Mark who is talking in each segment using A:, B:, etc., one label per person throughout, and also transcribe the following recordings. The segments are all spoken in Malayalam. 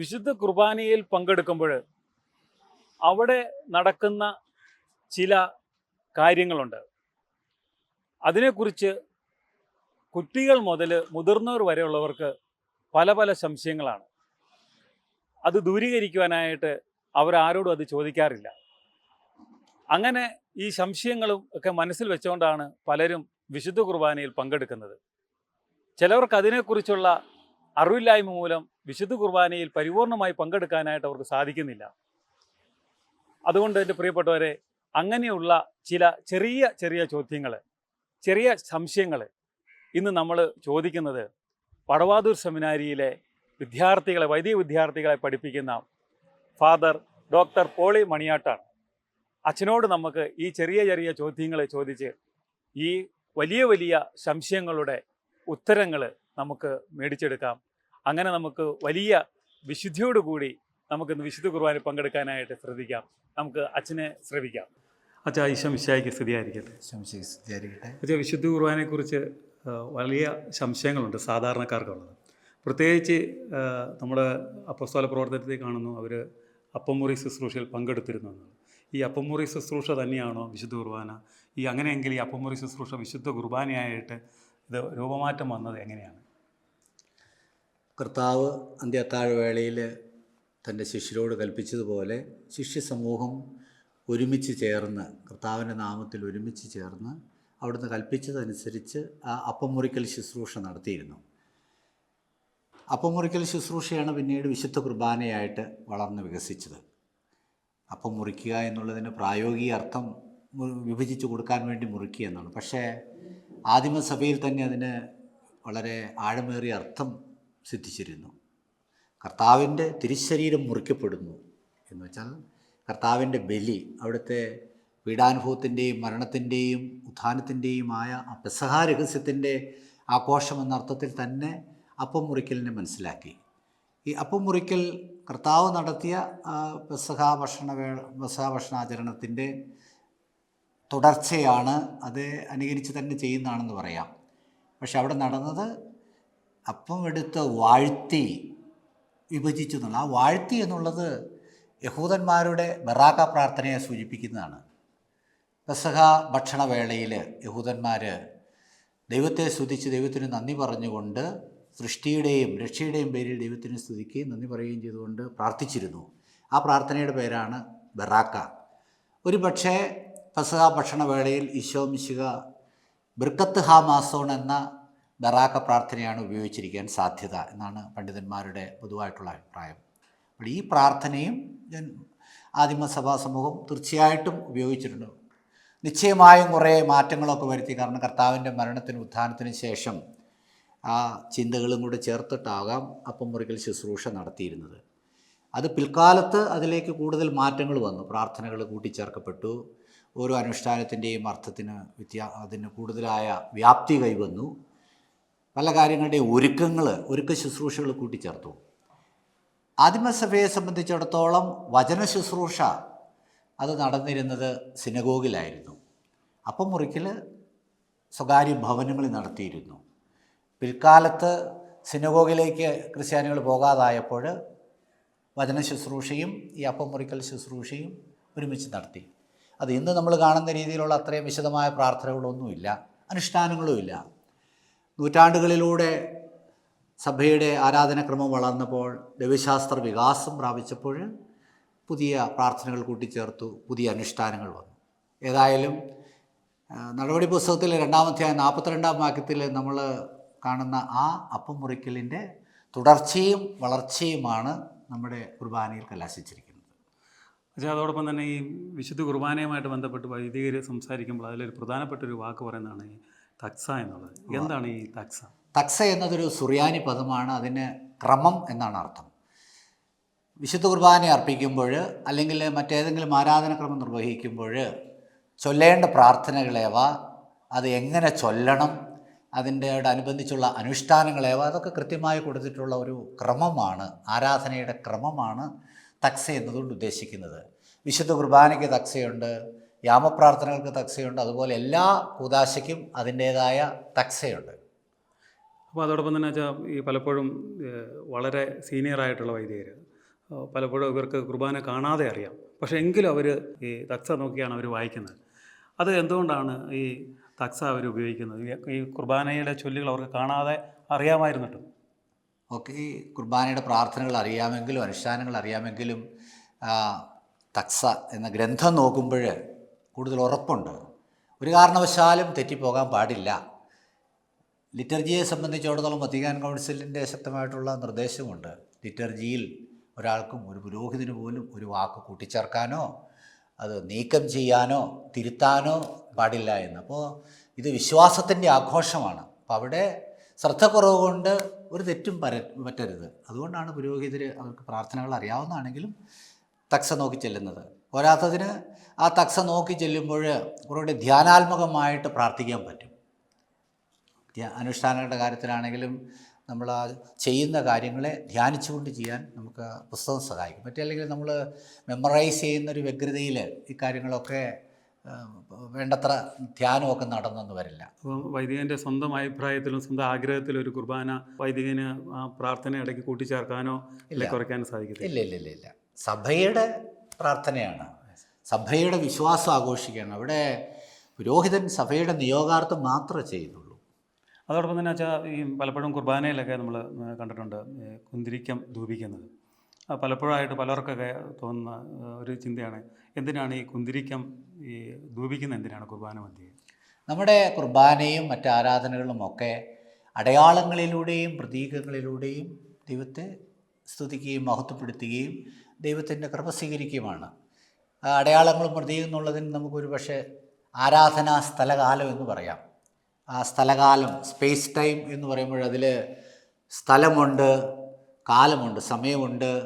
A: വിശുദ്ധ കുർബാനയിൽ പങ്കെടുക്കുമ്പോൾ അവിടെ നടക്കുന്ന ചില കാര്യങ്ങളുണ്ട്. അതിനെക്കുറിച്ച് കുട്ടികൾ മുതൽ മുതിർന്നവർ വരെയുള്ളവർക്ക് പല പല സംശയങ്ങളാണ്. അത് ദൂരീകരിക്കുവാനായിട്ട് അവരാരോടും അത് ചോദിക്കാറില്ല. അങ്ങനെ ഈ സംശയങ്ങളും ഒക്കെ മനസ്സിൽ വെച്ചുകൊണ്ടാണ് പലരും വിശുദ്ധ കുർബാനയിൽ പങ്കെടുക്കുന്നത്. ചിലവർക്ക് അതിനെക്കുറിച്ചുള്ള അറിവില്ലായ്മ മൂലം വിശുദ്ധ കുർബാനയിൽ പരിപൂർണമായി പങ്കെടുക്കാനായിട്ട് അവർക്ക് സാധിക്കുന്നില്ല. അതുകൊണ്ട് എന്റെ പ്രിയപ്പെട്ടവരെ അങ്ങനെയുള്ള ചില ചെറിയ ചെറിയ ചോദ്യങ്ങൾ ചെറിയ സംശയങ്ങൾ ഇന്ന് നമ്മൾ ചോദിക്കുന്നത് പടവാതൂർ സെമിനാരിയിലെ വിദ്യാർത്ഥികളെ വൈദിക വിദ്യാർത്ഥികളെ പഠിപ്പിക്കുന്ന ഫാദർ ഡോക്ടർ പോളി മണിയാട്ടാണ്. അച്ഛനോട് നമുക്ക് ഈ ചെറിയ ചെറിയ ചോദ്യങ്ങൾ ചോദിച്ച് ഈ വലിയ വലിയ സംശയങ്ങളുടെ ഉത്തരങ്ങൾ നമുക്ക് മേടിച്ചെടുക്കാം. അങ്ങനെ നമുക്ക് വലിയ വിശുദ്ധിയോടുകൂടി നമുക്കിന്ന് വിശുദ്ധ കുർബാന പങ്കെടുക്കാനായിട്ട് ശ്രദ്ധിക്കാം. നമുക്ക് അച്ഛനെ ശ്രമിക്കാം അച്ഛാ ഈശോ വിശായിക്ക് സ്ഥിതിയായിരിക്കട്ടെ
B: ആയിരിക്കട്ടെ
A: അച്ഛാ വിശുദ്ധ കുർബാനയെക്കുറിച്ച് വലിയ സംശയങ്ങളുണ്ട് സാധാരണക്കാർക്കുള്ളത്. പ്രത്യേകിച്ച് നമ്മുടെ അപ്പസ്തോല പ്രവർത്തനത്തിൽ കാണുന്നു അവർ അപ്പമുറി ശുശ്രൂഷയിൽ പങ്കെടുത്തിരുന്നു. ഈ അപ്പമുറി ശുശ്രൂഷ തന്നെയാണോ വിശുദ്ധ കുർബാന? ഈ അങ്ങനെയെങ്കിൽ ഈ അപ്പമുറി ശുശ്രൂഷ വിശുദ്ധ കുർബാനയായിട്ട് ഇത് രൂപമാറ്റം വന്നത് എങ്ങനെയാണ്?
B: കർത്താവ് അന്ത്യത്താഴ്വേളയിൽ തന്റെ ശിഷ്യരോട് കൽപ്പിച്ചതുപോലെ ശിഷ്യ സമൂഹം ഒരുമിച്ച് ചേർന്ന് കർത്താവിന്റെ നാമത്തിൽ ഒരുമിച്ച് ചേർന്ന് അവിടുന്ന് കൽപ്പിച്ചതനുസരിച്ച് ആ അപ്പമുറിക്കൽ ശുശ്രൂഷ നടത്തിയിരുന്നു. അപ്പമുറിക്കൽ ശുശ്രൂഷയാണ് പിന്നീട് വിശുദ്ധ കുർബാനയായിട്ട് വളർന്ന് വികസിച്ചത്. അപ്പം മുറിക്കുക എന്നുള്ളതിന് പ്രായോഗിക അർത്ഥം വിഭജിച്ച് കൊടുക്കാൻ വേണ്ടി മുറിക്കുക എന്നാണ്. പക്ഷേ ആദിമസഭയിൽ തന്നെ അതിന് വളരെ ആഴമേറിയ അർത്ഥം സിദ്ധിച്ചിരുന്നു. കർത്താവിന്റെ തിരിശരീരം മുറിക്കപ്പെടുന്നു എന്ന് വെച്ചാൽ കർത്താവിന്റെ ബലി അവിടുത്തെ പീഡാനുഭവത്തിന്റെയും മരണത്തിന്റെയും ഉത്ഥാനത്തിന്റെയുമായ ആ പെസഹ രഹസ്യത്തിന്റെ ആഘോഷം എന്ന അർത്ഥത്തിൽ തന്നെ അപ്പം മുറിക്കലിനെ മനസ്സിലാക്കി. ഈ അപ്പം മുറിക്കൽ കർത്താവ് നടത്തിയ പെസഹ ഭക്ഷണ വേ പെസഹ ഭക്ഷണാചരണത്തിന്റെ തുടർച്ചയാണ്. അത് അനുകരിച്ച് തന്നെ ചെയ്യുന്നതാണെന്ന് പറയാം. പക്ഷെ അവിടെ നടന്നത് അപ്പം എടുത്ത് വാഴ്ത്തി വിഭജിച്ചു എന്നുള്ള ആ വാഴ്ത്തി എന്നുള്ളത് യഹൂദന്മാരുടെ ബറാക്ക പ്രാർത്ഥനയെ സൂചിപ്പിക്കുന്നതാണ്. പെസഹ ഭക്ഷണവേളയിൽ യഹൂദന്മാർ ദൈവത്തെ സ്തുതിച്ച് ദൈവത്തിന് നന്ദി പറഞ്ഞുകൊണ്ട് സൃഷ്ടിയുടെയും രക്ഷയുടെയും പേരിൽ ദൈവത്തിന് സ്തുതിക്കുകയും നന്ദി പറയുകയും ചെയ്തുകൊണ്ട് പ്രാർത്ഥിച്ചിരുന്നു. ആ പ്രാർത്ഥനയുടെ പേരാണ് ബറാക്ക. ഒരു പക്ഷേ പെസഹ ഭക്ഷണവേളയിൽ ഈശോ മിശിക ബിർക്കത്ത് ഹാ മാസോൺ എന്ന ബറാക്ക പ്രാർത്ഥനയാണ് ഉപയോഗിച്ചിരിക്കാൻ സാധ്യത എന്നാണ് പണ്ഡിതന്മാരുടെ പൊതുവായിട്ടുള്ള അഭിപ്രായം. അപ്പോൾ ഈ പ്രാർത്ഥനയും ഞാൻ ആദിമസഭാ സമൂഹം തീർച്ചയായിട്ടും ഉപയോഗിച്ചിട്ടുണ്ട്. നിശ്ചയമായും കുറേ മാറ്റങ്ങളൊക്കെ വരുത്തി. കാരണം കർത്താവിന്റെ മരണത്തിനും ഉത്ഥാനത്തിനും ശേഷം ആ ചിന്തകളും കൂടെ ചേർത്തിട്ടാകാം അപ്പം മുറിക്കൽ ശുശ്രൂഷ നടത്തിയിരുന്നത്. അത് പിൽക്കാലത്ത് അതിലേക്ക് കൂടുതൽ മാറ്റങ്ങൾ വന്നു. പ്രാർത്ഥനകൾ കൂട്ടിച്ചേർക്കപ്പെട്ടു. ഓരോ അനുഷ്ഠാനത്തിന്റെയും അർത്ഥത്തിന് വ്യത്യാ അതിന് കൂടുതലായ വ്യാപ്തി കൈവന്നു. പല കാര്യങ്ങളുടെയും ഒരുക്കങ്ങൾ ഒരുക്ക ശുശ്രൂഷകൾ കൂട്ടിച്ചേർത്തു. ആദിമസഭയെ സംബന്ധിച്ചിടത്തോളം വചന ശുശ്രൂഷ അത് നടന്നിരുന്നത് സിനഗോഗിലായിരുന്നു. അപ്പം മുറിക്കൽ സ്വകാര്യ ഭവനങ്ങളിൽ നടത്തിയിരുന്നു. പിൽക്കാലത്ത് സിനഗോഗിലേക്ക് ക്രിസ്ത്യാനികൾ പോകാതായപ്പോൾ വചന ശുശ്രൂഷയും ഈ അപ്പം മുറിക്കൽ ശുശ്രൂഷയും ഒരുമിച്ച് നടത്തി. അത് ഇന്ന് നമ്മൾ കാണുന്ന രീതിയിലുള്ള അത്രയും വിശദമായ പ്രാർത്ഥനകളൊന്നുമില്ല അനുഷ്ഠാനങ്ങളുമില്ല. നൂറ്റാണ്ടുകളിലൂടെ സഭയുടെ ആരാധനക്രമം വളർന്നപ്പോൾ ദൈവശാസ്ത്ര വികാസം പ്രാപിച്ചപ്പോൾ പുതിയ പ്രാർത്ഥനകൾ കൂട്ടിച്ചേർത്തു പുതിയ അനുഷ്ഠാനങ്ങൾ വന്നു. ഏതായാലും നടപടി പുസ്തകത്തിലെ രണ്ടാമധ്യായ നാൽപ്പത്തിരണ്ടാം വാക്യത്തിൽ നമ്മൾ കാണുന്ന ആ അപ്പം മുറിക്കലിന്റെ തുടർച്ചയും വളർച്ചയുമാണ് നമ്മുടെ കുർബാനയിൽ കലാശിച്ചിരിക്കുന്നത്.
A: പക്ഷേ അതോടൊപ്പം തന്നെ ഈ വിശുദ്ധ കുർബാനയുമായിട്ട് ബന്ധപ്പെട്ട് വൈദികർ സംസാരിക്കുമ്പോൾ അതിലൊരു പ്രധാനപ്പെട്ട ഒരു വാക്ക് പറയുന്നതാണ് തക്സ എന്നുള്ളത്. എന്താണ് ഈ തക്സ?
B: തക്സ എന്നതൊരു സുറിയാനി പദമാണ്. അതിന് ക്രമം എന്നാണ് അർത്ഥം. വിശുദ്ധ കുർബാന അർപ്പിക്കുമ്പോൾ അല്ലെങ്കിൽ മറ്റേതെങ്കിലും ആരാധനക്രമം നിർവഹിക്കുമ്പോൾ ചൊല്ലേണ്ട പ്രാർത്ഥനകളേവ അത് എങ്ങനെ ചൊല്ലണം അതിന്റെ അനുബന്ധിച്ചുള്ള അനുഷ്ഠാനങ്ങളേവ അതൊക്കെ കൃത്യമായി കൊടുത്തിട്ടുള്ള ഒരു ക്രമമാണ് ആരാധനയുടെ ക്രമമാണ് തക്സ എന്നതുകൊണ്ട് ഉദ്ദേശിക്കുന്നത്. വിശുദ്ധ കുർബാനയ്ക്ക് തക്സയുണ്ട്. യാമപ്രാർത്ഥനകൾക്ക് തക്സയുണ്ട്. അതുപോലെ എല്ലാ കൂതാശയ്ക്കും അതിന്റേതായ തക്സയുണ്ട്.
A: അപ്പോൾ അതോടൊപ്പം തന്നെ വെച്ചാൽ ഈ പലപ്പോഴും വളരെ സീനിയർ ആയിട്ടുള്ള വൈദികർ പലപ്പോഴും ഇവർക്ക് കുർബാന കാണാതെ അറിയാം. പക്ഷേ എങ്കിലും അവർ ഈ തക്സ നോക്കിയാണ് അവർ വായിക്കുന്നത്. അത് എന്തുകൊണ്ടാണ് ഈ തക്സ അവർ ഉപയോഗിക്കുന്നത്? ഈ- കുർബാനയുടെ ചൊല്ലുകൾ അവർക്ക് കാണാതെ അറിയാമായിരുന്നിട്ടും.
B: ഒക്കെ ഈ കുർബാനയുടെ പ്രാർത്ഥനകൾ അറിയാമെങ്കിലും അനുഷ്ഠാനങ്ങൾ അറിയാമെങ്കിലും തക്സ എന്ന ഗ്രന്ഥം നോക്കുമ്പോൾ കൂടുതൽ ഉറപ്പുണ്ട്. ഒരു കാരണവശാലും തെറ്റിപ്പോകാൻ പാടില്ല. ലിറ്റർജിയെ സംബന്ധിച്ചിടത്തോളം വത്തിക്കാൻ കൗൺസിലിന്റെ ശക്തമായിട്ടുള്ള നിർദ്ദേശമുണ്ട്. ലിറ്റർജിയിൽ ഒരാൾക്കും ഒരു പുരോഹിതന് പോലും ഒരു വാക്ക് കൂട്ടിച്ചേർക്കാനോ അത് നീക്കം ചെയ്യാനോ തിരുത്താനോ പാടില്ല എന്ന്. അപ്പോൾ ഇത് വിശ്വാസത്തിന്റെ ആഘോഷമാണ്. അപ്പോൾ അവിടെ ശ്രദ്ധക്കുറവ് കൊണ്ട് ഒരു തെറ്റും പര പറ്റരുത്. അതുകൊണ്ടാണ് പുരോഹിതർ അവർക്ക് പ്രാർത്ഥനകൾ അറിയാവുന്നതാണെങ്കിലും തക്സ നോക്കി ചെല്ലുന്നത്. പോരാത്തതിന് ആ തക്സ നോക്കി ചെല്ലുമ്പോൾ കുറേ ധ്യാനാത്മകമായിട്ട് പ്രാർത്ഥിക്കാൻ പറ്റും. അനുഷ്ഠാനങ്ങളുടെ കാര്യത്തിലാണെങ്കിലും നമ്മൾ ആ ചെയ്യുന്ന കാര്യങ്ങളെ ധ്യാനിച്ചുകൊണ്ട് ചെയ്യാൻ നമുക്ക് പുസ്തകം സഹായിക്കും. മറ്റല്ലെങ്കിൽ നമ്മൾ മെമ്മറൈസ് ചെയ്യുന്ന ഒരു വ്യഗ്രതയിൽ ഇക്കാര്യങ്ങളൊക്കെ കാര്യങ്ങളൊക്കെ വേണ്ടത്ര ധ്യാനമൊക്കെ നടന്നെന്ന് വരില്ല.
A: അപ്പം വൈദികന്റെ സ്വന്തം അഭിപ്രായത്തിലും സ്വന്തം ആഗ്രഹത്തിലും ഒരു കുർബാന വൈദികന് ആ പ്രാർത്ഥന ഇടയ്ക്ക് കൂട്ടിച്ചേർക്കാനോ ഇല്ല. കുറയ്ക്കാനോ സാധിക്കത്തില്ല?
B: ഇല്ല ഇല്ല ഇല്ല ഇല്ല. സഭയുടെ പ്രാർത്ഥനയാണ്. സഭയുടെ വിശ്വാസം ആഘോഷിക്കുകയാണ്. അവിടെ പുരോഹിതൻ സഭയുടെ നിയോഗാർത്ഥം മാത്രമേ ചെയ്യുന്നുള്ളൂ
A: അതോടൊപ്പം തന്നെ വെച്ചാൽ ഈ പലപ്പോഴും കുർബാനയിലൊക്കെ നമ്മൾ കണ്ടിട്ടുണ്ട് കുന്തിരിക്കം ധൂപിക്കുന്നത്. പലപ്പോഴായിട്ട് പലർക്കൊക്കെ തോന്നുന്ന ഒരു ചിന്തയാണ് എന്തിനാണ് ഈ കുന്തിരിക്കം ഈ ധൂപിക്കുന്ന എന്തിനാണ് കുർബാന മധ്യേ?
B: നമ്മുടെ കുർബാനയും മറ്റ് ആരാധനകളും ഒക്കെ അടയാളങ്ങളിലൂടെയും പ്രതീകങ്ങളിലൂടെയും ദൈവത്തെ സ്തുതിക്കുകയും മഹത്വപ്പെടുത്തുകയും ദൈവത്തിന്റെ കൃപ സ്വീകരിക്കുകയുമാണ് അടയാളങ്ങളും പ്രതീകം എന്നുള്ളതിന് നമുക്കൊരു പക്ഷേ ആരാധനാ സ്ഥലകാലം എന്ന് പറയാം. ആ സ്ഥലകാലം സ്പേസ് ടൈം എന്ന് പറയുമ്പോൾ അതിൽ സ്ഥലമുണ്ട് കാലമുണ്ട് സമയമുണ്ട്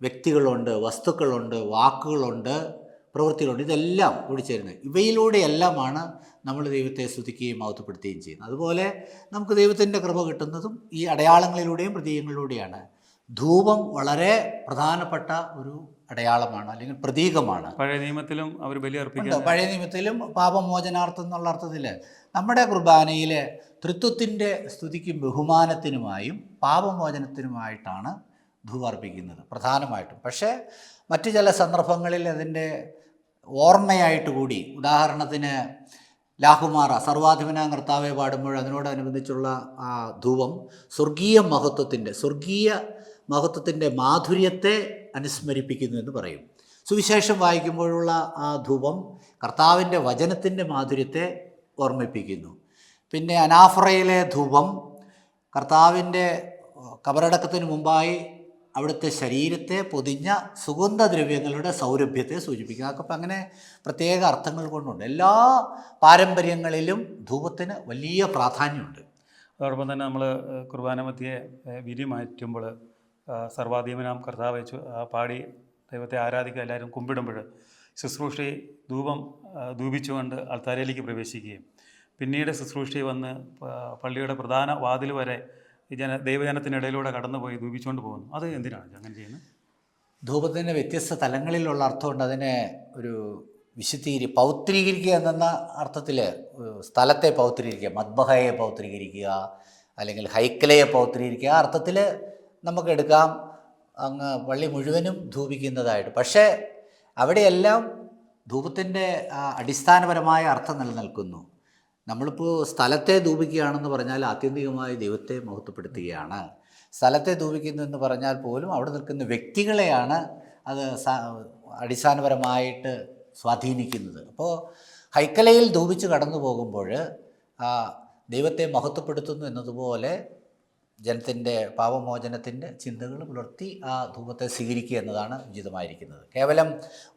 B: വ്യക്തികളുണ്ട് വസ്തുക്കളുണ്ട് വാക്കുകളുണ്ട് പ്രവൃത്തികളുണ്ട്. ഇതെല്ലാം കൂടി ചേരുന്നത് ഇവയിലൂടെയെല്ലാമാണ് നമ്മൾ ദൈവത്തെ സ്തുതിക്കുകയും മഹത്വപ്പെടുത്തുകയും ചെയ്യുന്നത്. അതുപോലെ നമുക്ക് ദൈവത്തിന്റെ കൃപ കിട്ടുന്നതും ഈ അടയാളങ്ങളിലൂടെയും പ്രതീകങ്ങളിലൂടെയാണ്. ധൂപം വളരെ പ്രധാനപ്പെട്ട ഒരു അടയാളമാണ് അല്ലെങ്കിൽ പ്രതീകമാണ്.
A: പഴയ നിയമത്തിലും അവർ ബലിയർപ്പിക്കുന്നു
B: പഴയ നിയമത്തിലും പാപമോചനാർത്ഥം എന്നുള്ള അർത്ഥത്തിൽ നമ്മുടെ കുർബാനയിലെ തൃത്വത്തിന്റെ സ്തുതിക്കും ബഹുമാനത്തിനുമായും പാപമോചനത്തിനുമായിട്ടാണ് ധൂവർപ്പിക്കുന്നത് പ്രധാനമായിട്ടും. പക്ഷേ മറ്റ് ചില സന്ദർഭങ്ങളിൽ അതിന്റെ ഓർമ്മയായിട്ട് കൂടി ഉദാഹരണത്തിന് ലാഹുമാറ സർവാധിപന കർത്താവെ പാടുമ്പോൾ അതിനോടനുബന്ധിച്ചുള്ള ആ ധൂവം സ്വർഗീയ മഹത്വത്തിന്റെ സ്വർഗീയ മഹത്വത്തിന്റെ മാധുര്യത്തെ അനുസ്മരിപ്പിക്കുന്നു എന്ന് പറയും. സുവിശേഷം വായിക്കുമ്പോഴുള്ള ആ ധൂപം കർത്താവിന്റെ വചനത്തിന്റെ മാധുര്യത്തെ ഓർമ്മിപ്പിക്കുന്നു. പിന്നെ അനാഫ്രയിലെ ധൂപം കർത്താവിന്റെ കബറടക്കത്തിന് മുമ്പായി അവിടുത്തെ ശരീരത്തെ പൊതിഞ്ഞ സുഗന്ധദ്രവ്യങ്ങളുടെ സൗരഭ്യത്തെ സൂചിപ്പിക്കുന്നു. അതൊക്കെ അങ്ങനെ പ്രത്യേക അർത്ഥങ്ങൾ കൊണ്ടുണ്ട്. എല്ലാ പാരമ്പര്യങ്ങളിലും ധൂപത്തിന് വലിയ പ്രാധാന്യമുണ്ട്.
A: അതോടൊപ്പം തന്നെ നമ്മൾ കുർബാന മധ്യയെ വിരി മാറ്റുമ്പോൾ സർവാധീമനാം കർത്താവ് പാടി ദൈവത്തെ ആരാധിക്കുക എല്ലാവരും കുമ്പിടുമ്പോൾ ശുശ്രൂഷി ധൂപം ധൂപിച്ചുകൊണ്ട് അൾത്താരയിലേക്ക് പ്രവേശിക്കുകയും. പിന്നീട് ശുശ്രൂഷി വന്ന് പള്ളിയുടെ പ്രധാന വാതിൽ വരെ ജന ദൈവജനത്തിനിടയിലൂടെ കടന്നുപോയി ധൂപിച്ചുകൊണ്ട് പോകുന്നു. അത് എന്തിനാണ് അങ്ങനെ ചെയ്യുന്നത്?
B: ധൂപത്തിന് വ്യത്യസ്ത തലങ്ങളിലുള്ള അർത്ഥമുണ്ട് അതിനെ ഒരു വിശുദ്ധീകരി പൗത്രീകരിക്കുക എന്ന അർത്ഥത്തിൽ സ്ഥലത്തെ പൗത്രീകരിക്കുക മദ്ബഹയെ പൗത്രീകരിക്കുക അല്ലെങ്കിൽ ഹൈക്കലയെ പൗത്രീകരിക്കുക ആ അർത്ഥത്തിൽ നമുക്ക് എടുക്കാം അങ്ങ് പള്ളി മുഴുവനും ധൂപിക്കുന്നതായിട്ട്. പക്ഷേ അവിടെയെല്ലാം ധൂപത്തിന്റെ അടിസ്ഥാനപരമായ അർത്ഥം നിലനിൽക്കുന്നു. നമ്മളിപ്പോൾ സ്ഥലത്തെ ധൂപിക്കുകയാണെന്ന് പറഞ്ഞാൽ ആത്യന്തികമായി ദൈവത്തെ മഹത്വപ്പെടുത്തുകയാണ്. സ്ഥലത്തെ ധൂപിക്കുന്നു എന്ന് പറഞ്ഞാൽ പോലും അവിടെ നിൽക്കുന്ന വ്യക്തികളെയാണ് അത് അടിസ്ഥാനപരമായിട്ട് സ്വാധീനിക്കുന്നത്. അപ്പോൾ ഹൈക്കലയിൽ ധൂപിച്ച് കടന്നു പോകുമ്പോൾ ദൈവത്തെ മഹത്വപ്പെടുത്തുന്നു എന്നതുപോലെ ജനത്തിന്റെ പാപമോചനത്തിന്റെ ചിന്തകൾ പുലർത്തി ആ ധൂപത്തെ സ്വീകരിക്കുക എന്നതാണ് ഉചിതമായിരിക്കുന്നത്. കേവലം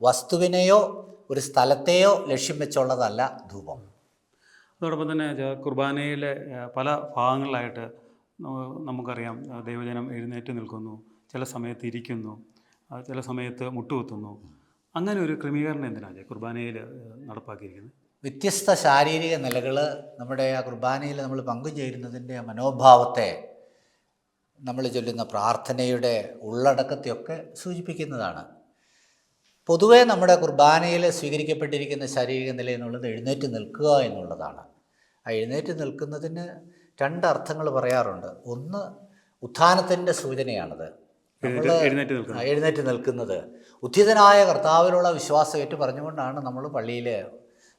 B: വസ്തുവിനെയോ ഒരു സ്ഥലത്തെയോ ലക്ഷ്യം വെച്ചുള്ളതല്ല ധൂപം.
A: അതോടൊപ്പം തന്നെ കുർബാനയിലെ പല ഭാഗങ്ങളിലായിട്ട് നമുക്കറിയാം ദൈവജനം എഴുന്നേറ്റ് നിൽക്കുന്നു ചില സമയത്ത് ഇരിക്കുന്നു ചില സമയത്ത് മുട്ടുകുത്തുന്നു. അങ്ങനെ ഒരു ക്രമീകരണം എന്തിനാണ് കുർബാനയിൽ നടപ്പാക്കിയിരിക്കുന്നത്?
B: വ്യത്യസ്ത ശാരീരിക നിലകൾ നമ്മുടെ ആ കുർബാനയിൽ നമ്മൾ പങ്കുചേരുന്നതിന്റെ മനോഭാവത്തെ നമ്മൾ ചൊല്ലുന്ന പ്രാർത്ഥനയുടെ ഉള്ളടക്കത്തെയൊക്കെ സൂചിപ്പിക്കുന്നതാണ്. പൊതുവേ നമ്മുടെ കുർബാനയിൽ സ്വീകരിക്കപ്പെട്ടിരിക്കുന്ന ശാരീരിക നില എന്നുള്ളത് എഴുന്നേറ്റ് നിൽക്കുക എന്നുള്ളതാണ്. ആ എഴുന്നേറ്റ് നിൽക്കുന്നതിന് രണ്ട് അർത്ഥങ്ങൾ പറയാറുണ്ട്. ഒന്ന് ഉത്ഥാനത്തിന്റെ സൂചനയാണത്.
A: എഴുന്നേറ്റ് നിൽക്കുന്നത്.
B: ഉദ്ധിതനായ കർത്താവിലുള്ള വിശ്വാസം ഏറ്റു പറഞ്ഞുകൊണ്ടാണ് നമ്മൾ പള്ളിയിൽ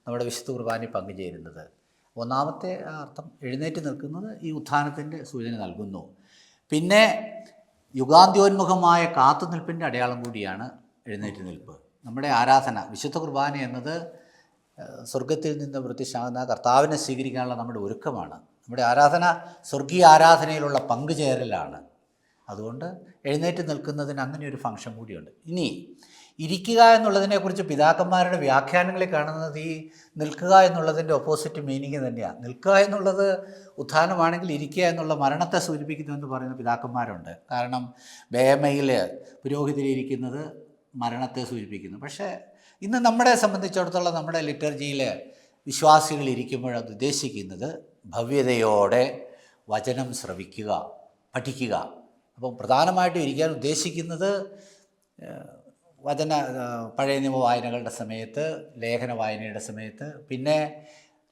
B: നമ്മുടെ വിശുദ്ധ കുർബാനയിൽ പങ്കുചേരുന്നത്. ഒന്നാമത്തെ അർത്ഥം എഴുന്നേറ്റ് നിൽക്കുന്നത് ഈ ഉത്ഥാനത്തിന്റെ സൂചന നൽകുന്നു. പിന്നെ യുഗാന്ത്യോന്മുഖമായ കാത്തുനിൽപ്പിന്റെ അടയാളം കൂടിയാണ് എഴുന്നേറ്റ് നിൽപ്പ്. നമ്മുടെ ആരാധന വിശുദ്ധ കുർബാന എന്നത് സ്വർഗത്തിൽ നിന്ന് വൃത്തിശാകുന്ന കർത്താവിനെ സ്വീകരിക്കാനുള്ള നമ്മുടെ ഒരുക്കമാണ്. നമ്മുടെ ആരാധന സ്വർഗീയ ആരാധനയിലുള്ള പങ്കുചേരലാണ്. അതുകൊണ്ട് എഴുന്നേറ്റ് നിൽക്കുന്നതിന് അങ്ങനെ ഒരു ഫംഗ്ഷൻ കൂടിയുണ്ട്. ഇനി ഇരിക്കുക എന്നുള്ളതിനെക്കുറിച്ച് പിതാക്കന്മാരുടെ വ്യാഖ്യാനങ്ങളിൽ കാണുന്നത് ഈ നിൽക്കുക എന്നുള്ളതിന്റെ ഓപ്പോസിറ്റ് മീനിങ് തന്നെയാണ് നിൽക്കുക എന്നുള്ളത് ഉത്ഥാനമാണെങ്കിൽ ഇരിക്കുക എന്നുള്ള മരണത്തെ സൂചിപ്പിക്കുന്നു എന്ന് പറയുന്ന പിതാക്കന്മാരുണ്ട്. കാരണം ബേമയിൽ പുരോഹിതരിയിരിക്കുന്നത് മരണത്തെ സൂചിപ്പിക്കുന്നു. പക്ഷേ ഇന്ന് നമ്മളെ സംബന്ധിച്ചിടത്തോളം നമ്മുടെ ലിറ്റർജിയിൽ വിശ്വാസികൾ ഇരിക്കുമ്പോഴത് ഉദ്ദേശിക്കുന്നത് ഭവ്യതയോടെ വചനം ശ്രവിക്കുക പഠിക്കുക. അപ്പം പ്രധാനമായിട്ടും ഇരിക്കാൻ ഉദ്ദേശിക്കുന്നത് വചന പഴയ നിയമ വായനകളുടെ സമയത്ത് ലേഖന വായനയുടെ സമയത്ത് പിന്നെ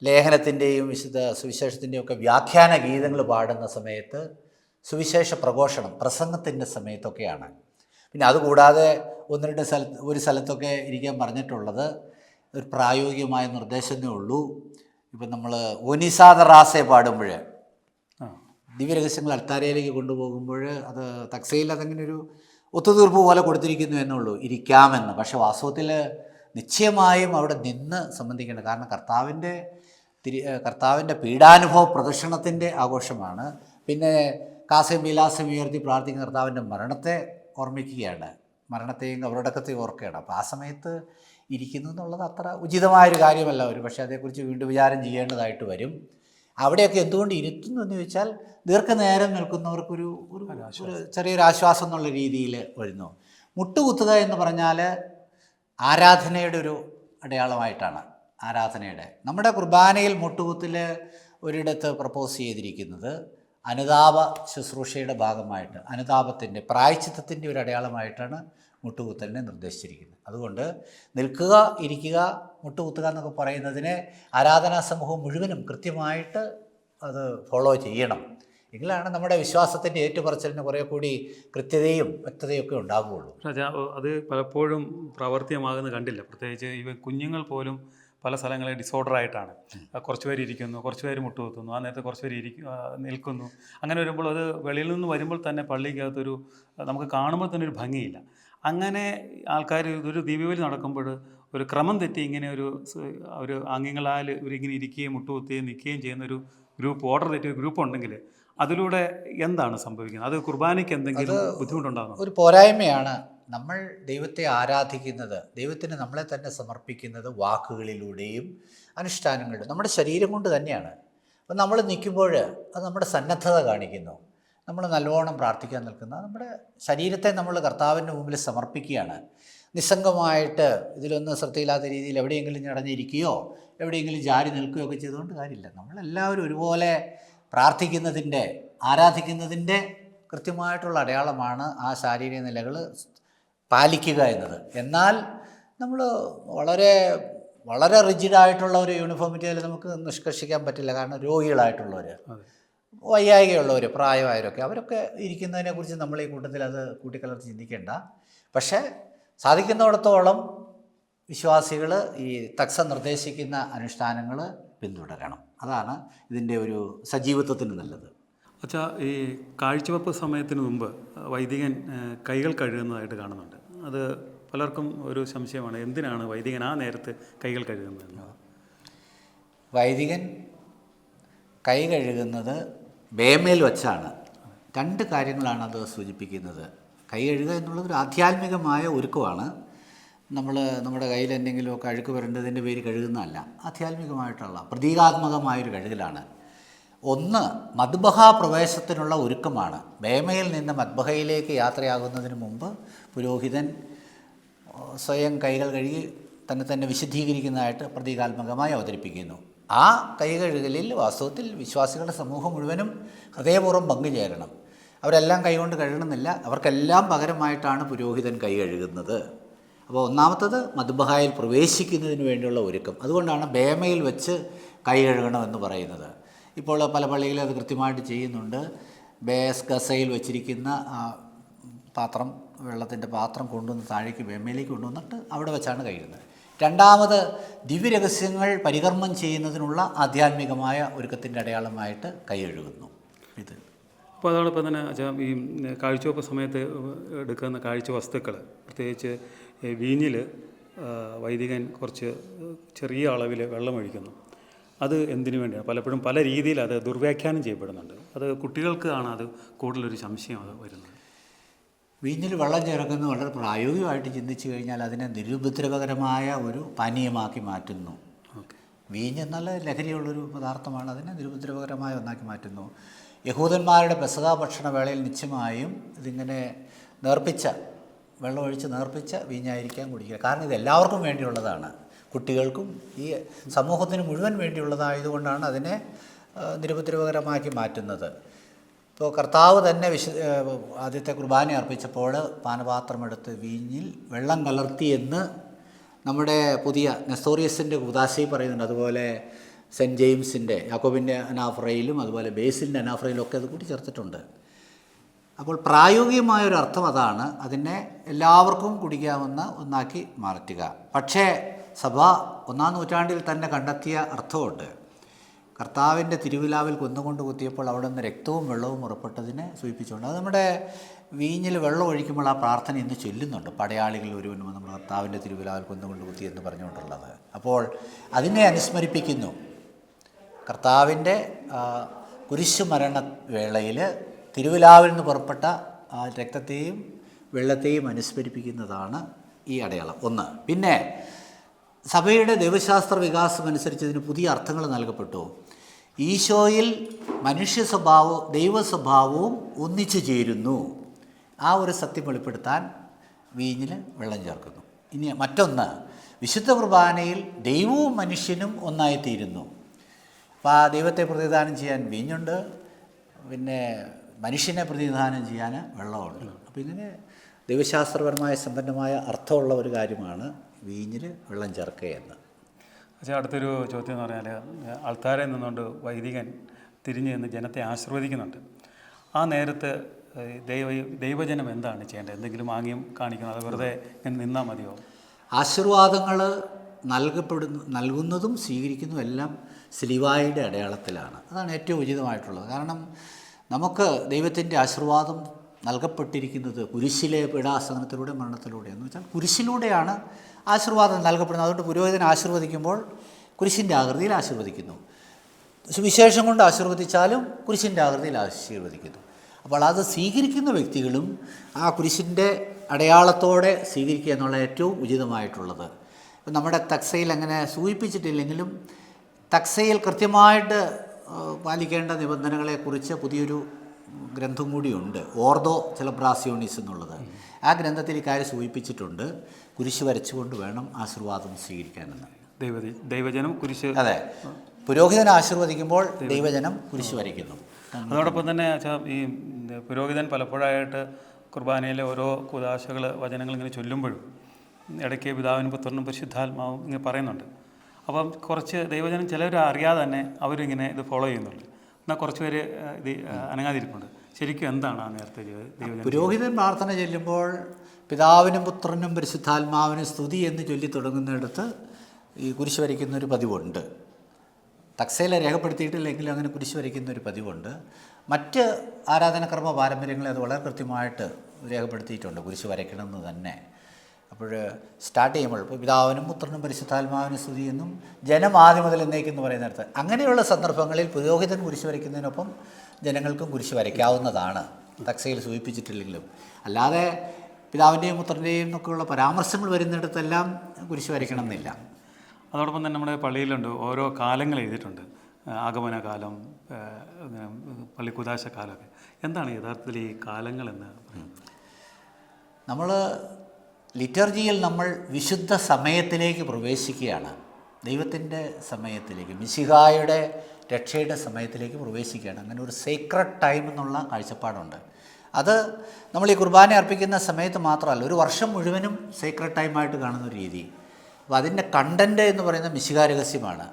B: ലേഖനത്തിന്റെയും വിശുദ്ധ സുവിശേഷത്തിന്റെയും ഒക്കെ വ്യാഖ്യാന ഗീതങ്ങൾ പാടുന്ന സമയത്ത് സുവിശേഷ പ്രഘോഷണം പ്രസംഗത്തിന്റെ സമയത്തൊക്കെയാണ്. പിന്നെ അതുകൂടാതെ ഒന്ന് രണ്ട് സ്ഥലത്ത് ഒരു സ്ഥലത്തൊക്കെ ഇരിക്കാൻ പറഞ്ഞിട്ടുള്ളത് ഒരു പ്രായോഗികമായ നിർദ്ദേശമേ ഉള്ളൂ. ഇപ്പം നമ്മൾ ഒനിസാദ റാസെ പാടുമ്പോൾ ദിവ്യരഹസ്യങ്ങൾ അൽത്താരയിലേക്ക് കൊണ്ടുപോകുമ്പോൾ അത് തക്സയിൽ അതങ്ങനെ ഒരു ഒത്തുതീർപ്പ് പോലെ കൊടുത്തിരിക്കുന്നു എന്നുള്ളൂ. ഇരിക്കാമെന്ന്. പക്ഷേ വാസ്തവത്തിൽ നിശ്ചയമായും അവിടെ നിന്ന് സംബന്ധിക്കേണ്ടത് കാരണം കർത്താവിന്റെ തിരി കർത്താവിന്റെ പീഡാനുഭവ പ്രദർശനത്തിന്റെ ആഘോഷമാണ്. പിന്നെ കാസം വിലാസം ഉയർത്തി പ്രാർത്ഥിക്കുന്ന കർത്താവിന്റെ മരണത്തെ ഓർമ്മിക്കുകയാണ്. മരണത്തെയും അവരടക്കത്തെയും ഓർക്കുകയാണ്. അപ്പോൾ ആ സമയത്ത് ഇരിക്കുന്നു എന്നുള്ളത് അത്ര ഉചിതമായൊരു കാര്യമല്ല ഒരു പക്ഷേ അതേക്കുറിച്ച് വീണ്ടും വിചാരം ചെയ്യേണ്ടതായിട്ട് വരും. അവിടെയൊക്കെ എന്തുകൊണ്ട് ഇരുത്തുന്നു എന്ന് ചോദിച്ചാൽ ദീർഘനേരം നിൽക്കുന്നവർക്കൊരു ഒരു ചെറിയൊരു ആശ്വാസം എന്നുള്ള രീതിയിൽ വരുന്നു. മുട്ടുകുത്തുക എന്ന് പറഞ്ഞാൽ ആരാധനയുടെ ഒരു അടയാളമായിട്ടാണ് ആരാധനയുടെ. നമ്മുടെ കുർബാനയിൽ മുട്ടുകുത്തിൽ ഒരിടത്ത് പ്രപ്പോസ് ചെയ്തിരിക്കുന്നത് അനുതാപ ശുശ്രൂഷയുടെ ഭാഗമായിട്ട് അനുതാപത്തിന്റെ പ്രായച്ചിത്തത്തിന്റെ ഒരു അടയാളമായിട്ടാണ് മുട്ടുകുത്തലിനെ നിർദ്ദേശിച്ചിരിക്കുന്നത്. അതുകൊണ്ട് നിൽക്കുക ഇരിക്കുക മുട്ടുകുത്തുക എന്നൊക്കെ പറയുന്നതിനെ ആരാധനാ സമൂഹം മുഴുവനും കൃത്യമായിട്ട് അത് ഫോളോ ചെയ്യണം. എങ്കിലാണ് നമ്മുടെ വിശ്വാസത്തിന്റെ ഏറ്റുപറച്ചിലിന് കുറേ കൂടി കൃത്യതയും വ്യക്തതയൊക്കെ ഉണ്ടാകുകയുള്ളൂ
A: അത് പലപ്പോഴും പ്രവർത്തിയമാകുന്ന കണ്ടില്ല. പ്രത്യേകിച്ച് ഇവ കുഞ്ഞുങ്ങൾ പോലും പല സ്ഥലങ്ങളിൽ ഡിസോർഡർ ആയിട്ടാണ്. കുറച്ച് പേര് ഇരിക്കുന്നു കുറച്ച് പേര് മുട്ടുകുത്തുന്നു ആ നേരത്തെ കുറച്ച് പേര് ഇരിക്കും നിൽക്കുന്നു. അങ്ങനെ വരുമ്പോൾ അത് വെളിയിൽ നിന്ന് വരുമ്പോൾ തന്നെ പള്ളിക്കകത്തൊരു നമുക്ക് കാണുമ്പോൾ തന്നെ ഒരു ഭംഗിയില്ല. അങ്ങനെ ആൾക്കാർ ഒരു ദീപാവലി നടക്കുമ്പോൾ ഒരു ക്രമം തെറ്റി ഇങ്ങനെ ഒരു ഒരു ആംഗ്യങ്ങളാൽ ഇവരിങ്ങനെ ഇരിക്കുകയും മുട്ടുകുത്തുകയും നിൽക്കുകയും ചെയ്യുന്ന ഒരു ഗ്രൂപ്പ് ഓർഡർ തെറ്റിയ ഗ്രൂപ്പ് ഉണ്ടെങ്കിൽ അതിലൂടെ എന്താണ് സംഭവിക്കുന്നത്? അത് കുർബാനയ്ക്ക് എന്തെങ്കിലും ബുദ്ധിമുട്ടുണ്ടാകുന്നത്
B: ഒരു പോരായ്മയാണ്. നമ്മൾ ദൈവത്തെ ആരാധിക്കുന്നത് ദൈവത്തിന് നമ്മളെ തന്നെ സമർപ്പിക്കുന്നത് വാക്കുകളിലൂടെയും അനുഷ്ഠാനങ്ങളിലൂടെ നമ്മുടെ ശരീരം കൊണ്ട് തന്നെയാണ്. അപ്പം നമ്മൾ നിൽക്കുമ്പോൾ അത് നമ്മുടെ സന്നദ്ധത കാണിക്കുന്നു. നമ്മൾ നല്ലോണം പ്രാർത്ഥിക്കാൻ നിൽക്കുന്ന നമ്മുടെ ശരീരത്തെ നമ്മൾ കർത്താവിന്റെ മുമ്പിൽ സമർപ്പിക്കുകയാണ്. നിസ്സംഗമായിട്ട് ഇതിലൊന്നും ശ്രദ്ധയില്ലാത്ത രീതിയിൽ എവിടെയെങ്കിലും ഞടഞ്ഞിരിക്കുകയോ എവിടെയെങ്കിലും ജാരി നിൽക്കുകയോ ഒക്കെ ചെയ്തുകൊണ്ട് കാര്യമില്ല. നമ്മളെല്ലാവരും ഒരുപോലെ പ്രാർത്ഥിക്കുന്നതിന്റെ ആരാധിക്കുന്നതിന്റെ കൃത്യമായിട്ടുള്ള അടയാളമാണ് ആ ശാരീരിക നിലകൾ പാലിക്കുക എന്നത്. എന്നാൽ നമ്മൾ വളരെ വളരെ റിജിഡായിട്ടുള്ള ഒരു യൂണിഫോമിറ്റിയിൽ നമുക്ക് നിഷ്കർഷിക്കാൻ പറ്റില്ല. കാരണം രോഗികളായിട്ടുള്ളവർ വയ്യായികയുള്ളവർ പ്രായമായവരൊക്കെ. അവരൊക്കെ ഇരിക്കുന്നതിനെക്കുറിച്ച് നമ്മൾ ഈ കൂട്ടത്തിൽ അത് കൂട്ടിക്കലർത്തി ചിന്തിക്കേണ്ട. പക്ഷേ സാധിക്കുന്നിടത്തോളം വിശ്വാസികൾ ഈ തക്സ നിർദ്ദേശിക്കുന്ന അനുഷ്ഠാനങ്ങൾ പിന്തുടരണം. അതാണ് ഇതിന്റെ ഒരു സജീവത്വത്തിന് നല്ലത്.
A: അച്ഛാ ഈ കാഴ്ചവെപ്പ് സമയത്തിന് മുമ്പ് വൈദികൻ കൈകൾ കഴുകുന്നതായിട്ട് കാണുന്നുണ്ട്. അത് പലർക്കും ഒരു സംശയമാണ്. എന്തിനാണ് വൈദികൻ ആ നേരത്ത് കൈകൾ കഴുകുന്നത്?
B: വൈദികൻ കൈ കഴുകുന്നത് ബേമേൽ വച്ചാണ്. രണ്ട് കാര്യങ്ങളാണ് അത് സൂചിപ്പിക്കുന്നത്. കൈ കഴുകുക എന്നുള്ളത് ഒരു ആധ്യാത്മികമായ ഒരുക്കമാണ്. നമ്മൾ നമ്മുടെ കയ്യിൽ എന്തെങ്കിലുമൊക്കെ അഴുക്ക് വരേണ്ടതിന്റെ പേര് കഴുകുന്നതല്ല. ആധ്യാത്മികമായിട്ടുള്ള പ്രതീകാത്മകമായൊരു കഴുകലാണ്. ഒന്ന് മദ്ബഹ പ്രവേശത്തിനുള്ള ഒരുക്കമാണ്. വേമയിൽ നിന്ന് മദ്ബഹയിലേക്ക് യാത്രയാകുന്നതിന് മുമ്പ് പുരോഹിതൻ സ്വയം കൈകൾ കഴുകി തന്നെ തന്നെ വിശുദ്ധീകരിക്കുന്നതായിട്ട് പ്രതീകാത്മകമായി അവതരിപ്പിക്കുന്നു. ആ കൈകഴുകലിൽ വാസ്തവത്തിൽ വിശ്വാസികളുടെ സമൂഹം മുഴുവനും ഹൃദയപൂർവം പങ്കുചേരണം. അവരെല്ലാം കൈകൊണ്ട് കഴുകണമെന്നില്ല. അവർക്കെല്ലാം പകരമായിട്ടാണ് പുരോഹിതൻ കൈ കഴുകുന്നത്. അപ്പോൾ ഒന്നാമത്തത് മധുബഹായിൽ പ്രവേശിക്കുന്നതിന് വേണ്ടിയുള്ള ഒരുക്കം. അതുകൊണ്ടാണ് ബേമയിൽ വെച്ച് കൈ കഴുകണമെന്ന് പറയുന്നത്. ഇപ്പോൾ പല പള്ളികളും അത് കൃത്യമായിട്ട് ചെയ്യുന്നുണ്ട്. ബേസ് ഗസയിൽ വെച്ചിരിക്കുന്ന പാത്രം വെള്ളത്തിന്റെ പാത്രം കൊണ്ടുവന്ന് താഴേക്ക് വേമയിലേക്ക് കൊണ്ടുവന്നിട്ട് അവിടെ വെച്ചാണ് കഴിയുന്നത് രണ്ടാമത് ദിവ്യരഹസ്യങ്ങൾ പരികർമ്മം ചെയ്യുന്നതിനുള്ള ആധ്യാത്മികമായ ഒരുക്കത്തിന്റെ അടയാളമായിട്ട് കൈയെഴുകുന്നു ഇത്.
A: അപ്പോൾ അതോടൊപ്പം തന്നെ ഈ കാഴ്ചവെപ്പ് സമയത്ത് എടുക്കുന്ന കാഴ്ച വസ്തുക്കൾ പ്രത്യേകിച്ച് വീഞ്ഞിൽ വൈദികൻ കുറച്ച് ചെറിയ അളവിൽ വെള്ളമൊഴിക്കുന്നു. അത് എന്തിനു വേണ്ടിയാണ്? പലപ്പോഴും പല രീതിയിൽ അത് ദുർവ്യാഖ്യാനം ചെയ്യപ്പെടുന്നുണ്ട്. അത് കുട്ടികൾക്കാണ് അത് കൂടുതലൊരു സംശയം അത് വരുന്നത്.
B: വീഞ്ഞിൽ വെള്ളം ചേർക്കുന്നത് വളരെ പ്രായോഗികമായിട്ട് ചിന്തിച്ചു കഴിഞ്ഞാൽ അതിനെ നിരുപദ്രവകരമായ ഒരു പാനീയമാക്കി മാറ്റുന്നു. വീഞ്ഞ് എന്നാൽ ലഹരിയുള്ളൊരു പദാർത്ഥമാണ്. അതിനെ നിരുപദ്രവകരമായ ഒന്നാക്കി മാറ്റുന്നു. യഹൂദന്മാരുടെ പെസക ഭക്ഷണ വേളയിൽ നിശ്ചയമായും ഇതിങ്ങനെ നേർപ്പിച്ച വെള്ളമൊഴിച്ച് നേർപ്പിച്ച വീഞ്ഞായിരിക്കാൻ കുടിക്കുക. കാരണം ഇത് എല്ലാവർക്കും വേണ്ടിയുള്ളതാണ്. കുട്ടികൾക്കും ഈ സമൂഹത്തിന് മുഴുവൻ വേണ്ടിയുള്ളതായതുകൊണ്ടാണ് അതിനെ നിരുപദ്രവകരമാക്കി മാറ്റുന്നത്. ഇപ്പോൾ കർത്താവ് തന്നെ വിശ ആദ്യത്തെ കുർബാന അർപ്പിച്ചപ്പോൾ പാനപാത്രമെടുത്ത് വീഞ്ഞിൽ വെള്ളം കലർത്തി എന്ന് നമ്മുടെ പുതിയ നെസ്തോറിയസിന്റെ ഉദാശയിൽ പറയുന്നുണ്ട്. അതുപോലെ സെന്റ് ജെയിംസിന്റെ യാക്കോബിന്റെ അനാഫ്രയിലും അതുപോലെ ബേസിലിന്റെ അനാഫ്രയിലും ഒക്കെ അത് കൂടി ചേർത്തിട്ടുണ്ട്. അപ്പോൾ പ്രായോഗികമായ ഒരു അർത്ഥം അതാണ്. അതിനെ എല്ലാവർക്കും കുടിക്കാവുന്ന ഒന്നാക്കി മാറ്റുക. പക്ഷേ സഭ ഒന്നാം നൂറ്റാണ്ടിൽ തന്നെ കണ്ടെത്തിയ അർത്ഥമുണ്ട്. കർത്താവിന്റെ തിരുവിലാവിൽ കുന്നുകൊണ്ട് കുത്തിയപ്പോൾ അവിടെ നിന്ന് രക്തവും വെള്ളവും ഉറപ്പെട്ടതിനെ സൂചിപ്പിച്ചുകൊണ്ട്. അത് നമ്മുടെ വീഞ്ഞിൽ വെള്ളം ഒഴിക്കുമ്പോൾ ആ പ്രാർത്ഥന ഇന്ന് ചൊല്ലുന്നുണ്ട്. പടയാളികൾ ഒരുവൻ നമ്മൾ കർത്താവിന്റെ തിരുവിലാവിൽ കുന്നുകൊണ്ട് കുത്തി എന്ന് പറഞ്ഞുകൊണ്ടുള്ളത്. അപ്പോൾ അതിനെ അനുസ്മരിപ്പിക്കുന്നു. കർത്താവിന്റെ കുരിശുമരണ വേളയിൽ തിരുവിലാവിൽ നിന്ന് പുറപ്പെട്ട ആ രക്തത്തെയും വെള്ളത്തെയും അനുസ്മരിപ്പിക്കുന്നതാണ് ഈ അടയാളം. ഒന്ന്. പിന്നെ സഭയുടെ ദൈവശാസ്ത്ര വികാസം അനുസരിച്ച് ഇതിന് പുതിയ അർത്ഥങ്ങൾ നൽകപ്പെട്ടു. ഈശോയിൽ മനുഷ്യ സ്വഭാവവും ദൈവ സ്വഭാവവും ഒന്നിച്ചു ചേരുന്നു. ആ ഒരു സത്യം വെളിപ്പെടുത്താൻ വീഞ്ഞിൽ വെള്ളം ചേർക്കുന്നു. ഇനി മറ്റൊന്ന് വിശുദ്ധ കുർബാനയിൽ ദൈവവും മനുഷ്യനും ഒന്നായിത്തീരുന്നു. അപ്പോൾ ആ ദൈവത്തെ പ്രതിദാനം ചെയ്യാൻ വീഞ്ഞുണ്ട്. പിന്നെ മനുഷ്യനെ പ്രതിദാനം ചെയ്യാൻ വെള്ളമുണ്ട്. അപ്പോൾ ഇങ്ങനെ ദൈവശാസ്ത്രപരമായ സമ്പന്നമായ അർത്ഥമുള്ള ഒരു കാര്യമാണ് വീഞ്ഞിൽ വെള്ളം ചേർക്കുക എന്ന്.
A: പക്ഷേ അടുത്തൊരു ചോദ്യം എന്ന് പറഞ്ഞാൽ ആൾക്കാരെ നിന്നുകൊണ്ട് വൈദികൻ തിരിഞ്ഞു നിന്ന് ജനത്തെ ആശീർവദിക്കുന്നുണ്ട്. ആ നേരത്ത് ദൈവ ദൈവജനം എന്താണ് ചെയ്യേണ്ടത്? എന്തെങ്കിലും ആംഗ്യം കാണിക്കണം? അത് വെറുതെ നിന്നാൽ മതിയോ?
B: ആശീർവാദങ്ങൾ നൽകപ്പെടുന്ന നൽകുന്നതും സ്വീകരിക്കുന്നതും എല്ലാം സ്ലിവായുടെ അടയാളത്തിലാണ്. അതാണ് ഏറ്റവും ഉചിതമായിട്ടുള്ളത്. കാരണം നമുക്ക് ദൈവത്തിന്റെ ആശീർവാദം നൽകപ്പെട്ടിരിക്കുന്നത് കുരിശിലെ പീഡാസനത്തിലൂടെ മരണത്തിലൂടെ എന്ന് വെച്ചാൽ കുരിശിലൂടെയാണ് ആശീർവാദം നൽകപ്പെടുന്നത്. അതുകൊണ്ട് പുരോഹിതൻ ആശീർവദിക്കുമ്പോൾ കുരിശിന്റെ ആകൃതിയിൽ ആശീർവദിക്കുന്നു. സുവിശേഷം കൊണ്ട് ആശീർവദിച്ചാലും കുരിശിന്റെ ആകൃതിയിൽ ആശീർവദിക്കുന്നു. അപ്പോൾ അത് സ്വീകരിക്കുന്ന വ്യക്തികളും ആ കുരിശിന്റെ അടയാളത്തോടെ സ്വീകരിക്കുക എന്നുള്ള ഏറ്റവും ഉചിതമായിട്ടുള്ളത്. നമ്മുടെ തക്സയിൽ അങ്ങനെ സൂചിപ്പിച്ചിട്ടില്ലെങ്കിലും തക്സയിൽ കൃത്യമായിട്ട് പാലിക്കേണ്ട നിബന്ധനകളെക്കുറിച്ച് പുതിയൊരു ഗ്രന്ഥം കൂടിയുണ്ട്. ഓർദോ സെലബ്രാസിയോണിസ് എന്നുള്ളത്. ആ ഗ്രന്ഥത്തിൽ ഇക്കാര്യം സൂചിപ്പിച്ചിട്ടുണ്ട്. കുരിശ് വരച്ചുകൊണ്ട് വേണം ആശീർവാദം സ്വീകരിക്കാനെന്ന്.
A: ദൈവ ദൈവജനം കുരിശ്
B: അതെ. പുരോഹിതൻ ആശീർവദിക്കുമ്പോൾ ദൈവജനം കുരിശ് വരയ്ക്കുന്നു.
A: അതോടൊപ്പം തന്നെ ഈ പുരോഹിതൻ പലപ്പോഴായിട്ട് കുർബാനയിലെ ഓരോ കുദാശകൾ വചനങ്ങൾ ഇങ്ങനെ ചൊല്ലുമ്പോഴും ഇടയ്ക്ക് പിതാവിനും പുത്രനും പരിശുദ്ധാത്മാവും ഇങ്ങനെ പറയുന്നുണ്ട്. അപ്പം കുറച്ച് ദൈവജനം ചിലർ അറിയാതെ തന്നെ അവരിങ്ങനെ ഇത് ഫോളോ ചെയ്യുന്നുണ്ട്. എന്നാൽ കുറച്ച് പേര് ഇത് അനങ്ങാതിരിപ്പുണ്ട്. ശരിക്കും എന്താണ് ആ നേരത്തെ
B: പുരോഹിതൻ പ്രാർത്ഥന ചെല്ലുമ്പോൾ പിതാവിനും പുത്രനും പരിശുദ്ധാത്മാവിനും സ്തുതി എന്ന് ചൊല്ലി തുടങ്ങുന്നിടത്ത് ഈ കുരിശ് വരയ്ക്കുന്ന ഒരു പതിവുണ്ട്. തക്സയിലെ രേഖപ്പെടുത്തിയിട്ടില്ലെങ്കിലും അങ്ങനെ കുരിശ് വരയ്ക്കുന്ന ഒരു പതിവുണ്ട്. മറ്റ് ആരാധനകർമ്മ പാരമ്പര്യങ്ങളെ അത് വളരെ കൃത്യമായിട്ട് രേഖപ്പെടുത്തിയിട്ടുണ്ട് കുരിശ് വരയ്ക്കണമെന്ന് തന്നെ. അപ്പോൾ സ്റ്റാർട്ട് ചെയ്യുമ്പോൾ ഇപ്പോൾ പിതാവിനും പുത്രനും പരിശുദ്ധാത്മാവിനും സ്തുതി എന്നും ജനം ആദ്യം മുതൽ എന്നേക്കെന്ന് പറയുന്നിടത്ത് അങ്ങനെയുള്ള സന്ദർഭങ്ങളിൽ പുരോഹിതൻ കുരിശ് വരയ്ക്കുന്നതിനൊപ്പം ജനങ്ങൾക്കും കുരിശ് വരയ്ക്കാവുന്നതാണ്. തക്സയിൽ സൂചിപ്പിച്ചിട്ടില്ലെങ്കിലും. അല്ലാതെ പിതാവിന്റെയും പുത്രന്റെയും ഒക്കെയുള്ള പരാമർശങ്ങൾ വരുന്നിടത്തെല്ലാം കുരിശ് വരയ്ക്കണം എന്നില്ല
A: അതോടൊപ്പം തന്നെ നമ്മുടെ പള്ളിയിലുണ്ട് ഓരോ കാലങ്ങൾ എഴുതിയിട്ടുണ്ട്. ആഗമനകാലം ആഗമന കാലം ആ, പള്ളി കുദാശ കാലമൊക്കെ എന്താണ് യഥാർത്ഥത്തിൽ ഈ കാലങ്ങൾ എന്ന്
B: നമ്മൾ ലിറ്റർജിയിൽ നമ്മൾ വിശുദ്ധ സമയത്തിലേക്ക് പ്രവേശിക്കുകയാണ്. ദൈവത്തിന്റെ സമയത്തിലേക്ക് മിശിഹായുടെ രക്ഷയുടെ സമയത്തിലേക്ക് പ്രവേശിക്കുകയാണ്. അങ്ങനെ ഒരു സീക്രട്ട് ടൈം എന്നുള്ള കാഴ്ചപ്പാടുണ്ട്. അത് നമ്മൾ ഈ കുർബാന അർപ്പിക്കുന്ന സമയത്ത് മാത്രമല്ല ഒരു വർഷം മുഴുവനും സീക്രട്ട് ടൈമായിട്ട് കാണുന്ന രീതി. അപ്പോൾ അതിന്റെ കണ്ടന്റ് എന്ന് പറയുന്ന മിശികാ രഹസ്യമാണ്.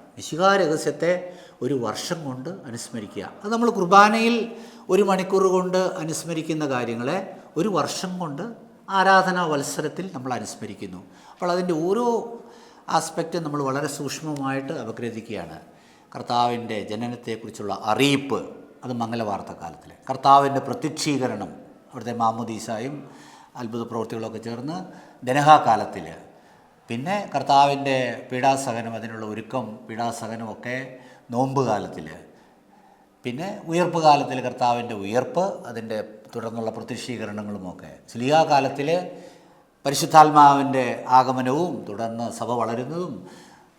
B: ഒരു വർഷം കൊണ്ട് അനുസ്മരിക്കുക. അത് നമ്മൾ കുർബാനയിൽ ഒരു മണിക്കൂർ കൊണ്ട് അനുസ്മരിക്കുന്ന കാര്യങ്ങളെ ഒരു വർഷം കൊണ്ട് ആരാധനാ വത്സരത്തിൽ നമ്മൾ അനുസ്മരിക്കുന്നു. അപ്പോൾ അതിന്റെ ഓരോ ആസ്പെക്റ്റും നമ്മൾ വളരെ സൂക്ഷ്മമായിട്ട് അപഗ്രഥിക്കുകയാണ്. കർത്താവിന്റെ ജനനത്തെക്കുറിച്ചുള്ള അറിയിപ്പ് അത് മംഗലവാർത്ത കാലത്തിൽ കർത്താവിന്റെ പ്രത്യക്ഷീകരണം അവിടുത്തെ മാമുദീസായും അത്ഭുത പ്രവൃത്തികളൊക്കെ ചേർന്ന് ദനഹാകാലത്തിൽ പിന്നെ കർത്താവിന്റെ പീഡാസഹനം അതിനുള്ള ഒരുക്കം പീഡാസഹനമൊക്കെ നോമ്പ് കാലത്തിൽ പിന്നെ ഉയർപ്പ് കാലത്തിൽ കർത്താവിന്റെ ഉയർപ്പ് അതിന്റെ തുടർന്നുള്ള പ്രത്യക്ഷീകരണങ്ങളുമൊക്കെ സ്ലിയാ കാലത്തിൽ പരിശുദ്ധാത്മാവിന്റെ ആഗമനവും തുടർന്ന് സഭ വളരുന്നതും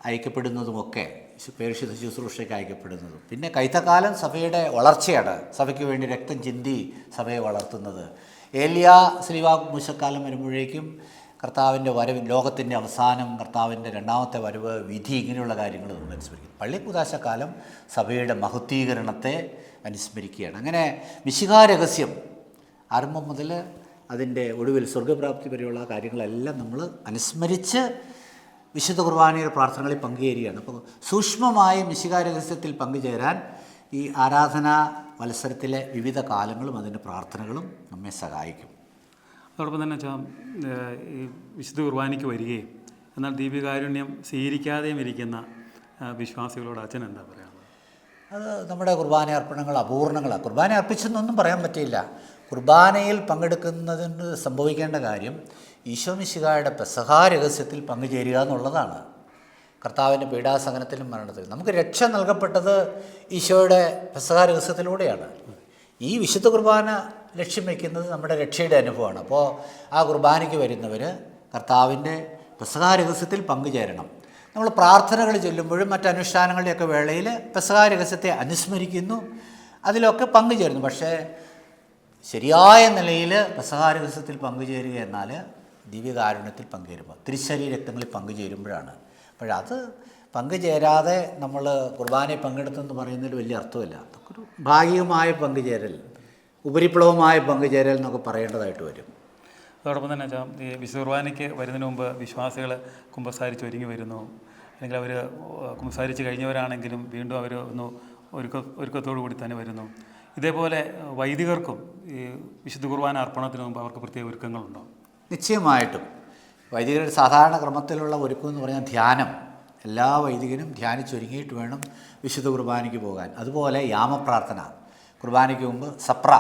B: അയക്കപ്പെടുന്നതുമൊക്കെ പരിശുദ്ധ ശുശ്രൂഷയ്ക്ക് അയക്കപ്പെടുന്നതും. പിന്നെ കൈത്തക്കാലം സഭയുടെ വളർച്ചയാണ്. സഭയ്ക്ക് വേണ്ടി രക്തം ചിന്തി സഭയെ വളർത്തുന്നത്. ഏലിയ സ്ലിവാ മുശക്കാലം വരുമ്പോഴേക്കും കർത്താവിന്റെ വരവ് ലോകത്തിന്റെ അവസാനം കർത്താവിന്റെ രണ്ടാമത്തെ വരവ് വിധി ഇങ്ങനെയുള്ള കാര്യങ്ങൾ നമ്മൾ അനുസ്മരിക്കും പള്ളിക്കുദാശക്കാലം സഭയുടെ മഹത്വീകരണത്തെ അനുസ്മരിക്കുകയാണ്. അങ്ങനെ മിശികാ രഹസ്യം ആരംഭം മുതൽ അതിന്റെ ഒടുവിൽ സ്വർഗപ്രാപ്തി വരെയുള്ള കാര്യങ്ങളെല്ലാം നമ്മൾ അനുസ്മരിച്ച് വിശുദ്ധ കുർബാനയുടെ പ്രാർത്ഥനകളിൽ പങ്കുചേരുകയാണ്. അപ്പോൾ സൂക്ഷ്മമായ മിശികാ രഹസ്യത്തിൽ പങ്കുചേരാൻ ഈ ആരാധനാ മത്സരത്തിലെ വിവിധ കാലങ്ങളും അതിന്റെ പ്രാർത്ഥനകളും നമ്മെ സഹായിക്കും.
A: അതോടൊപ്പം തന്നെ വെച്ചാൽ ഈ വിശുദ്ധ കുർബാനയ്ക്ക് വരികയും എന്നാൽ ദീപികാരുണ്യം സ്വീകരിക്കാതെയും ഇരിക്കുന്ന വിശ്വാസികളോട് അച്ഛൻ എന്താ പറയുക
B: അത് നമ്മുടെ കുർബാന അർപ്പണങ്ങൾ അപൂർണങ്ങളാണ് കുർബാന അർപ്പിച്ചെന്നൊന്നും പറയാൻ പറ്റില്ല കുർബാനയിൽ പങ്കെടുക്കുന്നതിന് സംഭവിക്കേണ്ട കാര്യം ഈശോ മിശിഹായുടെ പെസഹാ രഹസ്യത്തിൽ പങ്കുചേരുക എന്നുള്ളതാണ്. കർത്താവിന്റെ പീഡാസഹനത്തിലും മരണത്തിലും. നമുക്ക് രക്ഷ നൽകപ്പെട്ടത് ഈശോയുടെ പെസഹാ രഹസ്യത്തിലൂടെയാണ്. ഈ വിശുദ്ധ കുർബാന ലക്ഷ്യം വയ്ക്കുന്നത് നമ്മുടെ രക്ഷയുടെ അനുഭവമാണ്. അപ്പോൾ ആ കുർബാനയ്ക്ക് വരുന്നവർ കർത്താവിന്റെ പെസഹാ രഹസ്യത്തിൽ പങ്കുചേരണം. നമ്മൾ പ്രാർത്ഥനകൾ ചൊല്ലുമ്പോഴും മറ്റ് അനുഷ്ഠാനങ്ങളുടെയൊക്കെ വേളയിൽ പെസഹാ രഹസ്യത്തെ അനുസ്മരിക്കുന്നു അതിലൊക്കെ പങ്കുചേരുന്നു. പക്ഷേ ശരിയായ നിലയിൽ പെസഹാ രഹസ്യത്തിൽ പങ്കുചേരുക എന്നാൽ ദിവ്യകാരുണ്യത്തിൽ പങ്കുചേരുമ്പോൾ തിരിശരീര രക്തങ്ങളിൽ പങ്കുചേരുമ്പോഴാണ്. അപ്പോഴത് പങ്കുചേരാതെ നമ്മൾ കുർബാനയിൽ പങ്കെടുത്തെന്ന് പറയുന്നതിൽ വലിയ അർത്ഥമില്ല. അതൊക്കെ ഒരു ഭാഗികമായ പങ്കുചേരൽ ഉപരിപ്ലവമായ പങ്കുചേരൽ എന്നൊക്കെ പറയേണ്ടതായിട്ട് വരും.
A: അതോടൊപ്പം തന്നെ വെച്ചാൽ ഈ വിശുദ്ധ കുർബാനയ്ക്ക് വരുന്നതിന് മുമ്പ് വിശ്വാസികൾ കുമ്പസാരിച്ച് ഒരുങ്ങി വരുന്നു. അല്ലെങ്കിൽ അവർ കുമ്പസാരിച്ച് കഴിഞ്ഞവരാണെങ്കിലും വീണ്ടും അവർ ഒന്ന് ഒരുക്ക ഒരുക്കത്തോടു കൂടി തന്നെ വരുന്നു. ഇതേപോലെ വൈദികർക്കും ഈ വിശുദ്ധ കുർബാന അർപ്പണത്തിന് മുമ്പ് അവർക്ക് പ്രത്യേക ഒരുക്കങ്ങളുണ്ടോ?
B: നിശ്ചയമായിട്ടും. വൈദികരുടെ സാധാരണ ക്രമത്തിലുള്ള ഒരുക്കം എന്ന് പറഞ്ഞാൽ ധ്യാനം. എല്ലാ വൈദികനും ധ്യാനിച്ചൊരുങ്ങിയിട്ട് വേണം വിശുദ്ധ കുർബാനയ്ക്ക് പോകാൻ. അതുപോലെ യാമപ്രാർത്ഥന. കുർബാനയ്ക്ക് മുമ്പ് സപ്ര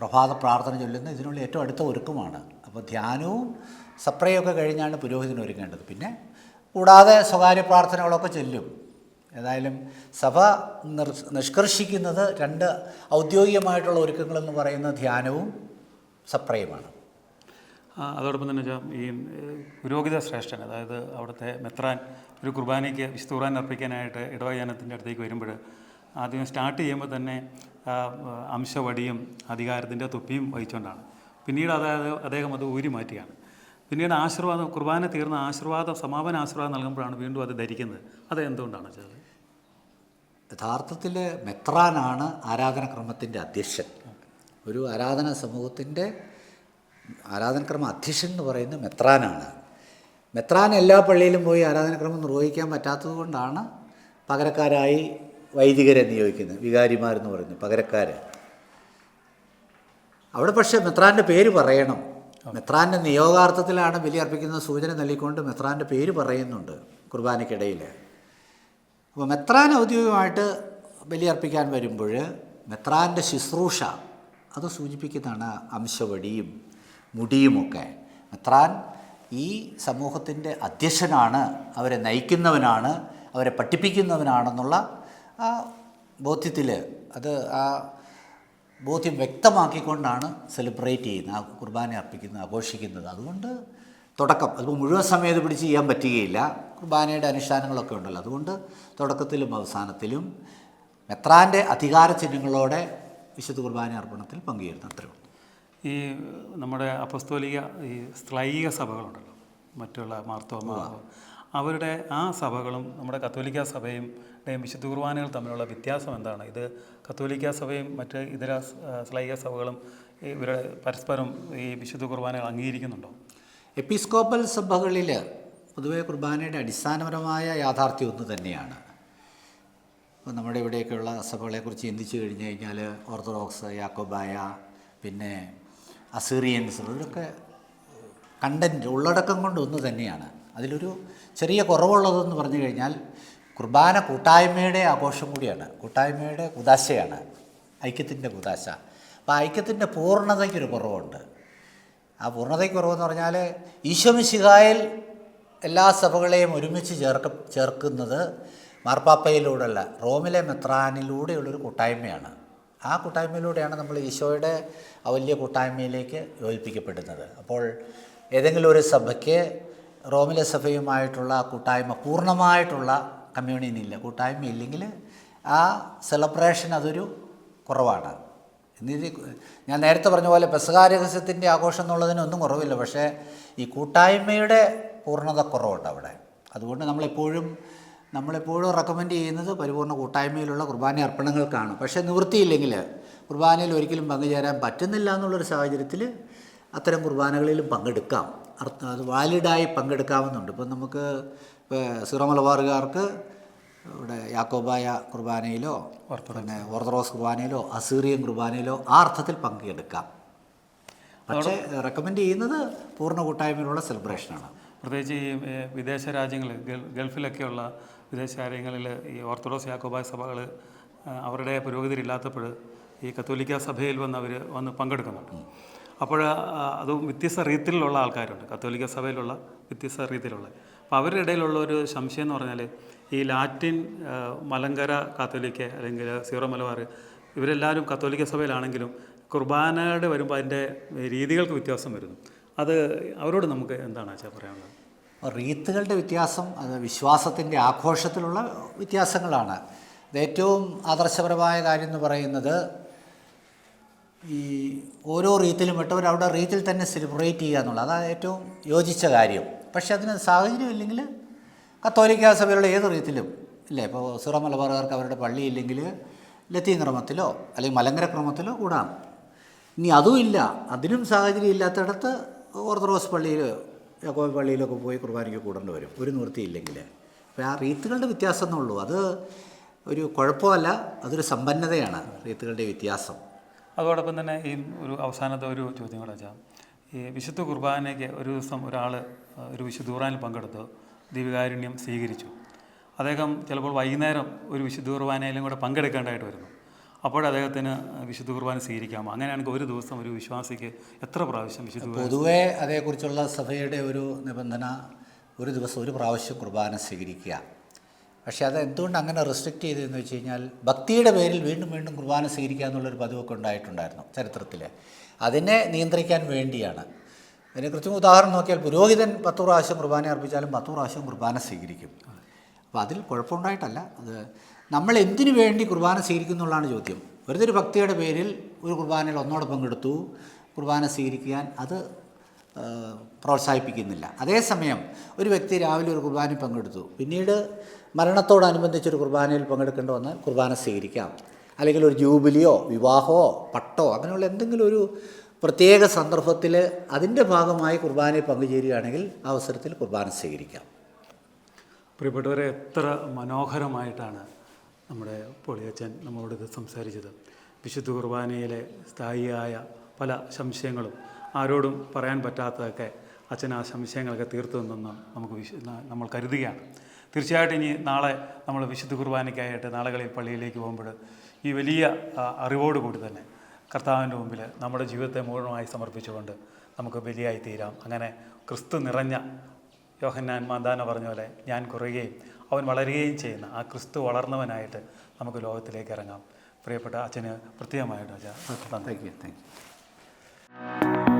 B: പ്രഭാത പ്രാർത്ഥന ചൊല്ലുന്ന ഇതിനുള്ള ഏറ്റവും അടുത്ത ഒരുക്കമാണ്. അപ്പോൾ ധ്യാനവും സപ്രയൊക്കെ കഴിഞ്ഞാണ് പുരോഹിതൻ ഒരുങ്ങേണ്ടത്. പിന്നെ കൂടാതെ സ്വകാര്യ പ്രാർത്ഥനകളൊക്കെ ചെല്ലും. ഏതായാലും സഭ നിഷ്കർഷിക്കുന്നത് രണ്ട് ഔദ്യോഗികമായിട്ടുള്ള ഒരുക്കങ്ങളെന്ന് പറയുന്ന ധ്യാനവും സപ്രയുമാണ്.
A: അതോടൊപ്പം തന്നെ വെച്ചാൽ ഈ പുരോഹിത ശ്രേഷ്ഠൻ അതായത് അവിടുത്തെ മെത്രാൻ ഒരു കുർബാനയ്ക്ക് വിശുദ്ധ കുർബാന അർപ്പിക്കാനായിട്ട് ഇടവയാനത്തിന്റെ അടുത്തേക്ക് വരുമ്പോൾ ആദ്യം സ്റ്റാർട്ട് ചെയ്യുമ്പോൾ തന്നെ അംശവടിയും അധികാരത്തിന്റെ തൊപ്പിയും വഹിച്ചുകൊണ്ടാണ്. പിന്നീട് അതായത് അദ്ദേഹം അത് ഊരി മാറ്റുകയാണ്. പിന്നീട് ആശീർവാദം കുർബാന തീർന്ന ആശീർവാദം സമാപന ആശീർവാദം നൽകുമ്പോഴാണ് വീണ്ടും അത് ധരിക്കുന്നത്. അത് എന്തുകൊണ്ടാണ് വെച്ചാൽ
B: യഥാർത്ഥത്തിൽ മെത്രാനാണ് ആരാധനാക്രമത്തിന്റെ അധ്യക്ഷൻ. ഒരു ആരാധന സമൂഹത്തിന്റെ ആരാധനക്രമ അധ്യക്ഷൻ എന്ന് പറയുന്നത് മെത്രാനാണ്. മെത്രാൻ എല്ലാ പള്ളിയിലും പോയി ആരാധനക്രമം നിർവഹിക്കാൻ പറ്റാത്തത് കൊണ്ടാണ് പകരക്കാരായി വൈദികരെ നിയോഗിക്കുന്നത് വികാരിമാരെന്ന് പറയുന്നത് പകരക്കാർ അവിടെ പക്ഷേ മെത്രാന്റെ പേര് പറയണം. മെത്രാന്റെ നിയോഗാർത്ഥത്തിലാണ് ബലി അർപ്പിക്കുന്ന സൂചന നൽകിക്കൊണ്ട് മെത്രാന്റെ പേര് പറയുന്നുണ്ട് കുർബാനയ്ക്കിടയിൽ അപ്പോൾ മെത്രാൻ ഔദ്യോഗികമായിട്ട് ബലിയർപ്പിക്കാൻ വരുമ്പോൾ മെത്രാന്റെ ശുശ്രൂഷ അത് സൂചിപ്പിക്കുന്നതാണ് അംശവടിയും. മുടിയുമൊക്കെ. മെത്രാൻ ഈ സമൂഹത്തിന്റെ അധ്യക്ഷനാണ് അവരെ നയിക്കുന്നവനാണ് അവരെ പഠിപ്പിക്കുന്നവനാണെന്നുള്ള ആ ബോധ്യത്തിൽ അത് ആ ബോധ്യം വ്യക്തമാക്കിക്കൊണ്ടാണ് സെലിബ്രേറ്റ് ചെയ്യുന്നത് ആ കുർബാന അർപ്പിക്കുന്നത് ആഘോഷിക്കുന്നത്. അതുകൊണ്ട് തുടക്കം അതിപ്പോൾ മുഴുവൻ സമയത്ത് പിടിച്ച് ചെയ്യാൻ പറ്റുകയില്ല. കുർബാനയുടെ അനുഷ്ഠാനങ്ങളൊക്കെ ഉണ്ടല്ലോ. അതുകൊണ്ട് തുടക്കത്തിലും അവസാനത്തിലും മെത്രാന്റെ അധികാര ചിഹ്നങ്ങളോടെ വിശുദ്ധ കുർബാന അർപ്പണത്തിൽ പങ്കുചേരുന്നു. അത്രേ ഉള്ളൂ.
A: ഈ നമ്മുടെ അപസ്തോലിക ഈ സ്ലൈക സഭകളുണ്ടല്ലോ. മറ്റുള്ള മാർത്തോമ അവരുടെ ആ സഭകളും നമ്മുടെ കത്തോലിക്ക സഭയും വിശുദ്ധ കുർബാനകൾ തമ്മിലുള്ള വ്യത്യാസം എന്താണ്? ഇത് കത്തോലിക്ക സഭയും മറ്റ് ഇതര സ്ലൈക സഭകളും ഇവരുടെ പരസ്പരം ഈ വിശുദ്ധ കുർബാനകൾ അംഗീകരിക്കുന്നുണ്ടോ?
B: എപ്പിസ്കോപ്പൽ സഭകളിൽ പൊതുവെ കുർബാനയുടെ അടിസ്ഥാനപരമായ യാഥാർത്ഥ്യം ഒന്ന് തന്നെയാണ്. ഇപ്പോൾ നമ്മുടെ ഇവിടെയൊക്കെയുള്ള സഭകളെക്കുറിച്ച് ചിന്തിച്ചു കഴിഞ്ഞു കഴിഞ്ഞാൽ ഓർത്തഡോക്സ് യാക്കോബായ പിന്നെ അസീറിയൻസ് ഇവരൊക്കെ കണ്ടന്റ് ഉള്ളടക്കം കൊണ്ട് ഒന്ന് തന്നെയാണ്. അതിലൊരു ചെറിയ കുറവുള്ളതെന്ന് പറഞ്ഞു കഴിഞ്ഞാൽ കുർബാന കൂട്ടായ്മയുടെ ആഘോഷം കൂടിയാണ്. കൂട്ടായ്മയുടെ കുതാശയാണ് ഐക്യത്തിന്റെ കുതാശ അപ്പോൾ ഐക്യത്തിന്റെ പൂർണതയ്ക്കൊരു കുറവുണ്ട്. ആ പൂർണതയ്ക്ക് കുറവെന്ന് പറഞ്ഞാൽ ഈശോമിശിഹായിൽ എല്ലാ സഭകളെയും ഒരുമിച്ച് ചേർക്ക ചേർക്കുന്നത് മാർപ്പാപ്പയിലൂടെയല്ല റോമിലെ മെത്രാനിലൂടെയുള്ളൊരു കൂട്ടായ്മയാണ്. ആ കൂട്ടായ്മയിലൂടെയാണ് നമ്മൾ ഈശോയുടെ വലിയ കൂട്ടായ്മയിലേക്ക് യോജിപ്പിക്കപ്പെടുന്നത്. അപ്പോൾ ഏതെങ്കിലും ഒരു സഭയ്ക്ക് റോമിലെ സഭയുമായിട്ടുള്ള കൂട്ടായ്മ പൂർണമായിട്ടുള്ള കമ്മ്യൂണിയൻ ഇല്ല. കൂട്ടായ്മ ഇല്ലെങ്കിൽ ആ സെലിബ്രേഷൻ അതൊരു കുറവാണ്. എന്നിട്ട് ഞാൻ നേരത്തെ പറഞ്ഞ പോലെ പെസകാരഹസ്യത്തിന്റെ ആഘോഷം എന്നുള്ളതിനൊന്നും കുറവില്ല. പക്ഷേ ഈ കൂട്ടായ്മയുടെ പൂർണത കുറവുണ്ട് അവിടെ. അതുകൊണ്ട് നമ്മളെപ്പോഴും നമ്മളെപ്പോഴും റെക്കമെൻഡ് ചെയ്യുന്നത് പരിപൂർണ കൂട്ടായ്മയിലുള്ള കുർബാന അർപ്പണങ്ങൾക്കാണ്. പക്ഷേ നിവൃത്തിയില്ലെങ്കിൽ കുർബാനയിൽ ഒരിക്കലും പങ്കുചേരാൻ പറ്റുന്നില്ല എന്നുള്ളൊരു സാഹചര്യത്തിൽ അത്തരം കുർബാനകളിലും പങ്കെടുക്കാം. അർത്ഥം അത് വാലിഡായി പങ്കെടുക്കാവുന്നുണ്ട്. ഇപ്പം നമുക്ക് സീറോ മലബാറുകാർക്ക് ഇവിടെ യാക്കോബായ കുർബാനയിലോ പിന്നെ ഓർത്തഡോക്സ് കുർബാനയിലോ അസീറിയൻ കുർബാനയിലോ ആ അർത്ഥത്തിൽ പങ്കെടുക്കാം പക്ഷേ റെക്കമെൻഡ് ചെയ്യുന്നത് പൂർണ കൂട്ടായ്മയിലുള്ള സെലിബ്രേഷനാണ്
A: പ്രത്യേകിച്ച് ഈ വിദേശ രാജ്യങ്ങളിൽ ഗൾ- ഗൾഫിലൊക്കെയുള്ള വിദേശ രാജ്യങ്ങളിൽ ഈ ഓർത്തഡോക്സ് യാക്കോബായ സഭകൾ അവരുടെ പുരോഗതിയില്ലാത്തപ്പോൾ ഈ കത്തോലിക്ക സഭയിൽ വന്ന് അവർ വന്ന് പങ്കെടുക്കുന്നുണ്ട്. അപ്പോൾ അതും വ്യത്യസ്ത രീതിയിലുള്ള ആൾക്കാരുണ്ട്. കത്തോലിക്ക സഭയിലുള്ള വ്യത്യസ്ത രീതിയിലുള്ള. അപ്പോൾ അവരുടെ ഇടയിലുള്ള ഒരു സംശയം എന്ന് പറഞ്ഞാൽ ഈ ലാറ്റിൻ മലങ്കര കാത്തോലിക്ക അല്ലെങ്കിൽ സീറോ മലബാർ ഇവരെല്ലാവരും കത്തോലിക്ക സഭയിലാണെങ്കിലും കുർബാനയുടെ വരുമ്പോൾ അതിന്റെ രീതികൾക്ക് വ്യത്യാസം വരുന്നു. അത് അവരോട് നമുക്ക് എന്താണ് വെച്ചാൽ പറയാനുള്ളത്?
B: റീത്തുകളുടെ വ്യത്യാസം അത് വിശ്വാസത്തിന്റെ ആഘോഷത്തിലുള്ള വ്യത്യാസങ്ങളാണ്. ഏറ്റവും ആദർശപരമായ കാര്യം എന്ന് പറയുന്നത് ഈ ഓരോ റീത്തിലും വിട്ടവർ അവിടെ റീത്തിൽ തന്നെ സെലിബ്രേറ്റ് ചെയ്യുക എന്നുള്ളത് അതാണ് ഏറ്റവും യോജിച്ച കാര്യം. പക്ഷേ അതിന് സാഹചര്യം ഇല്ലെങ്കിൽ കത്തോലിക്ക സഭയിലുള്ള ഏത് റീത്തിലും ഇല്ലേ? ഇപ്പോൾ സുറമലബാറുകാർക്ക് അവരുടെ പള്ളി ഇല്ലെങ്കിൽ ലത്തീൻ ക്രമത്തിലോ അല്ലെങ്കിൽ മലങ്കര ക്രമത്തിലോ കൂടാം. ഇനി അതും ഇല്ല. അതിനും സാഹചര്യം ഇല്ലാത്തിടത്ത് ഓർത്തഡോക്സ് പള്ളിയിലോ യാക്കോബ പള്ളിയിലൊക്കെ പോയി കുർബാനയ്ക്ക് കൂടേണ്ടി വരും. ഒരു നിവൃത്തിയില്ലെങ്കിൽ അപ്പോൾ ആ റീത്തുകളുടെ വ്യത്യാസം എന്നുള്ളൂ അത് ഒരു കുഴപ്പമല്ല അതൊരു സമ്പന്നതയാണ് റീത്തുകളുടെ വ്യത്യാസം.
A: അതോടൊപ്പം തന്നെ ഈ ഒരു അവസാനത്തെ ഒരു ചോദ്യം കൂടെ വെച്ചാൽ ഈ വിശുദ്ധ കുർബാനയ്ക്ക് ഒരു ദിവസം ഒരാൾ ഒരു വിശുദ്ധ പങ്കെടുത്തു പങ്കെടുത്ത് ദിവ്യകാരുണ്യം സ്വീകരിച്ചു. അദ്ദേഹം ചിലപ്പോൾ വൈകുന്നേരം ഒരു വിശുദ്ധ കുർബാനയിലും കൂടെ പങ്കെടുക്കേണ്ടതായിട്ട് വരുന്നു. അപ്പോൾ അദ്ദേഹത്തിന് വിശുദ്ധ കുർബാന സ്വീകരിക്കാമോ? അങ്ങനെയാണെങ്കിൽ ഒരു ദിവസം ഒരു വിശ്വാസിക്ക് എത്ര പ്രാവശ്യം വിശുദ്ധ
B: പൊതുവേ അതേക്കുറിച്ചുള്ള സഭയുടെ ഒരു നിബന്ധന ഒരു ദിവസം ഒരു പ്രാവശ്യം കുർബാന സ്വീകരിക്കുക. പക്ഷേ അത് എന്തുകൊണ്ട് അങ്ങനെ റെസ്ട്രിക്റ്റ് ചെയ്തതെന്ന് വെച്ച് കഴിഞ്ഞാൽ ഭക്തിയുടെ പേരിൽ വീണ്ടും വീണ്ടും കുർബാന സ്വീകരിക്കുക എന്നുള്ളൊരു പതിവൊക്കെ ഉണ്ടായിട്ടുണ്ടായിരുന്നു ചരിത്രത്തിൽ. അതിനെ നിയന്ത്രിക്കാൻ വേണ്ടിയാണ്. കൃത്യം ഉദാഹരണം നോക്കിയാൽ പുരോഹിതൻ പത്ത് പ്രാവശ്യം കുർബാന അർപ്പിച്ചാലും പത്ത് പ്രാവശ്യം കുർബാന സ്വീകരിക്കും. അപ്പോൾ അതിൽ കുഴപ്പമുണ്ടായിട്ടല്ല. അത് നമ്മൾ എന്തിനു വേണ്ടി കുർബാന സ്വീകരിക്കുന്നു എന്നുള്ളതാണ് ചോദ്യം. വെറുതെ ഒരു ഭക്തിയുടെ പേരിൽ ഒരു കുർബാനയിൽ ഒന്നോടെ പങ്കെടുത്തു കുർബാന സ്വീകരിക്കാൻ അത് പ്രോത്സാഹിപ്പിക്കുന്നില്ല. അതേസമയം ഒരു വ്യക്തി രാവിലെ ഒരു കുർബാനയിൽ പങ്കെടുത്തു. പിന്നീട് മരണത്തോടനുബന്ധിച്ചൊരു കുർബാനയിൽ പങ്കെടുക്കേണ്ടി വന്നാൽ കുർബാന സ്വീകരിക്കാം. അല്ലെങ്കിൽ ഒരു ജൂബിലിയോ വിവാഹമോ പട്ടോ അങ്ങനെയുള്ള എന്തെങ്കിലും ഒരു പ്രത്യേക സന്ദർഭത്തിൽ അതിന്റെ ഭാഗമായി കുർബാനയിൽ പങ്കുചേരുകയാണെങ്കിൽ ആ അവസരത്തിൽ കുർബാന സ്വീകരിക്കാം.
A: പ്രിയപ്പെട്ടവരെ എത്ര മനോഹരമായിട്ടാണ് നമ്മുടെ പൊളിയച്ചൻ നമ്മളോട് ഇത് സംസാരിച്ചത്. വിശുദ്ധ കുർബാനയിലെ സ്ഥായിയായ പല സംശയങ്ങളും ആരോടും പറയാൻ പറ്റാത്തതൊക്കെ അച്ഛൻ ആ സംശയങ്ങളൊക്കെ തീർത്തു നിന്നെന്ന് നമുക്ക് വിശ നമ്മൾ കരുതുകയാണ്. തീർച്ചയായിട്ടും ഇനി നാളെ നമ്മൾ വിശുദ്ധ കുർബാനയ്ക്കായിട്ട് നാളുകളിൽ പള്ളിയിലേക്ക് പോകുമ്പോൾ ഈ വലിയ ആ, അറിവോടുകൂടി തന്നെ കർത്താവിന്റെ മുമ്പിൽ നമ്മുടെ ജീവിതത്തെ മുഴുവനായി സമർപ്പിച്ചുകൊണ്ട് നമുക്ക് ബലിയായി തീരാം. അങ്ങനെ ക്രിസ്തു നിറഞ്ഞ യോഹന്നാൻ മാന്താന പറഞ്ഞ പോലെ ഞാൻ കുറയുകയും അവൻ വളരുകയും ചെയ്യുന്ന ആ ക്രിസ്തു വളർന്നവനായിട്ട് നമുക്ക് ലോകത്തിലേക്ക് ഇറങ്ങാം. പ്രിയപ്പെട്ട അച്ഛന് പ്രത്യേകമായിട്ട് അച്ഛാ നന്ദി.
B: Thank you thank you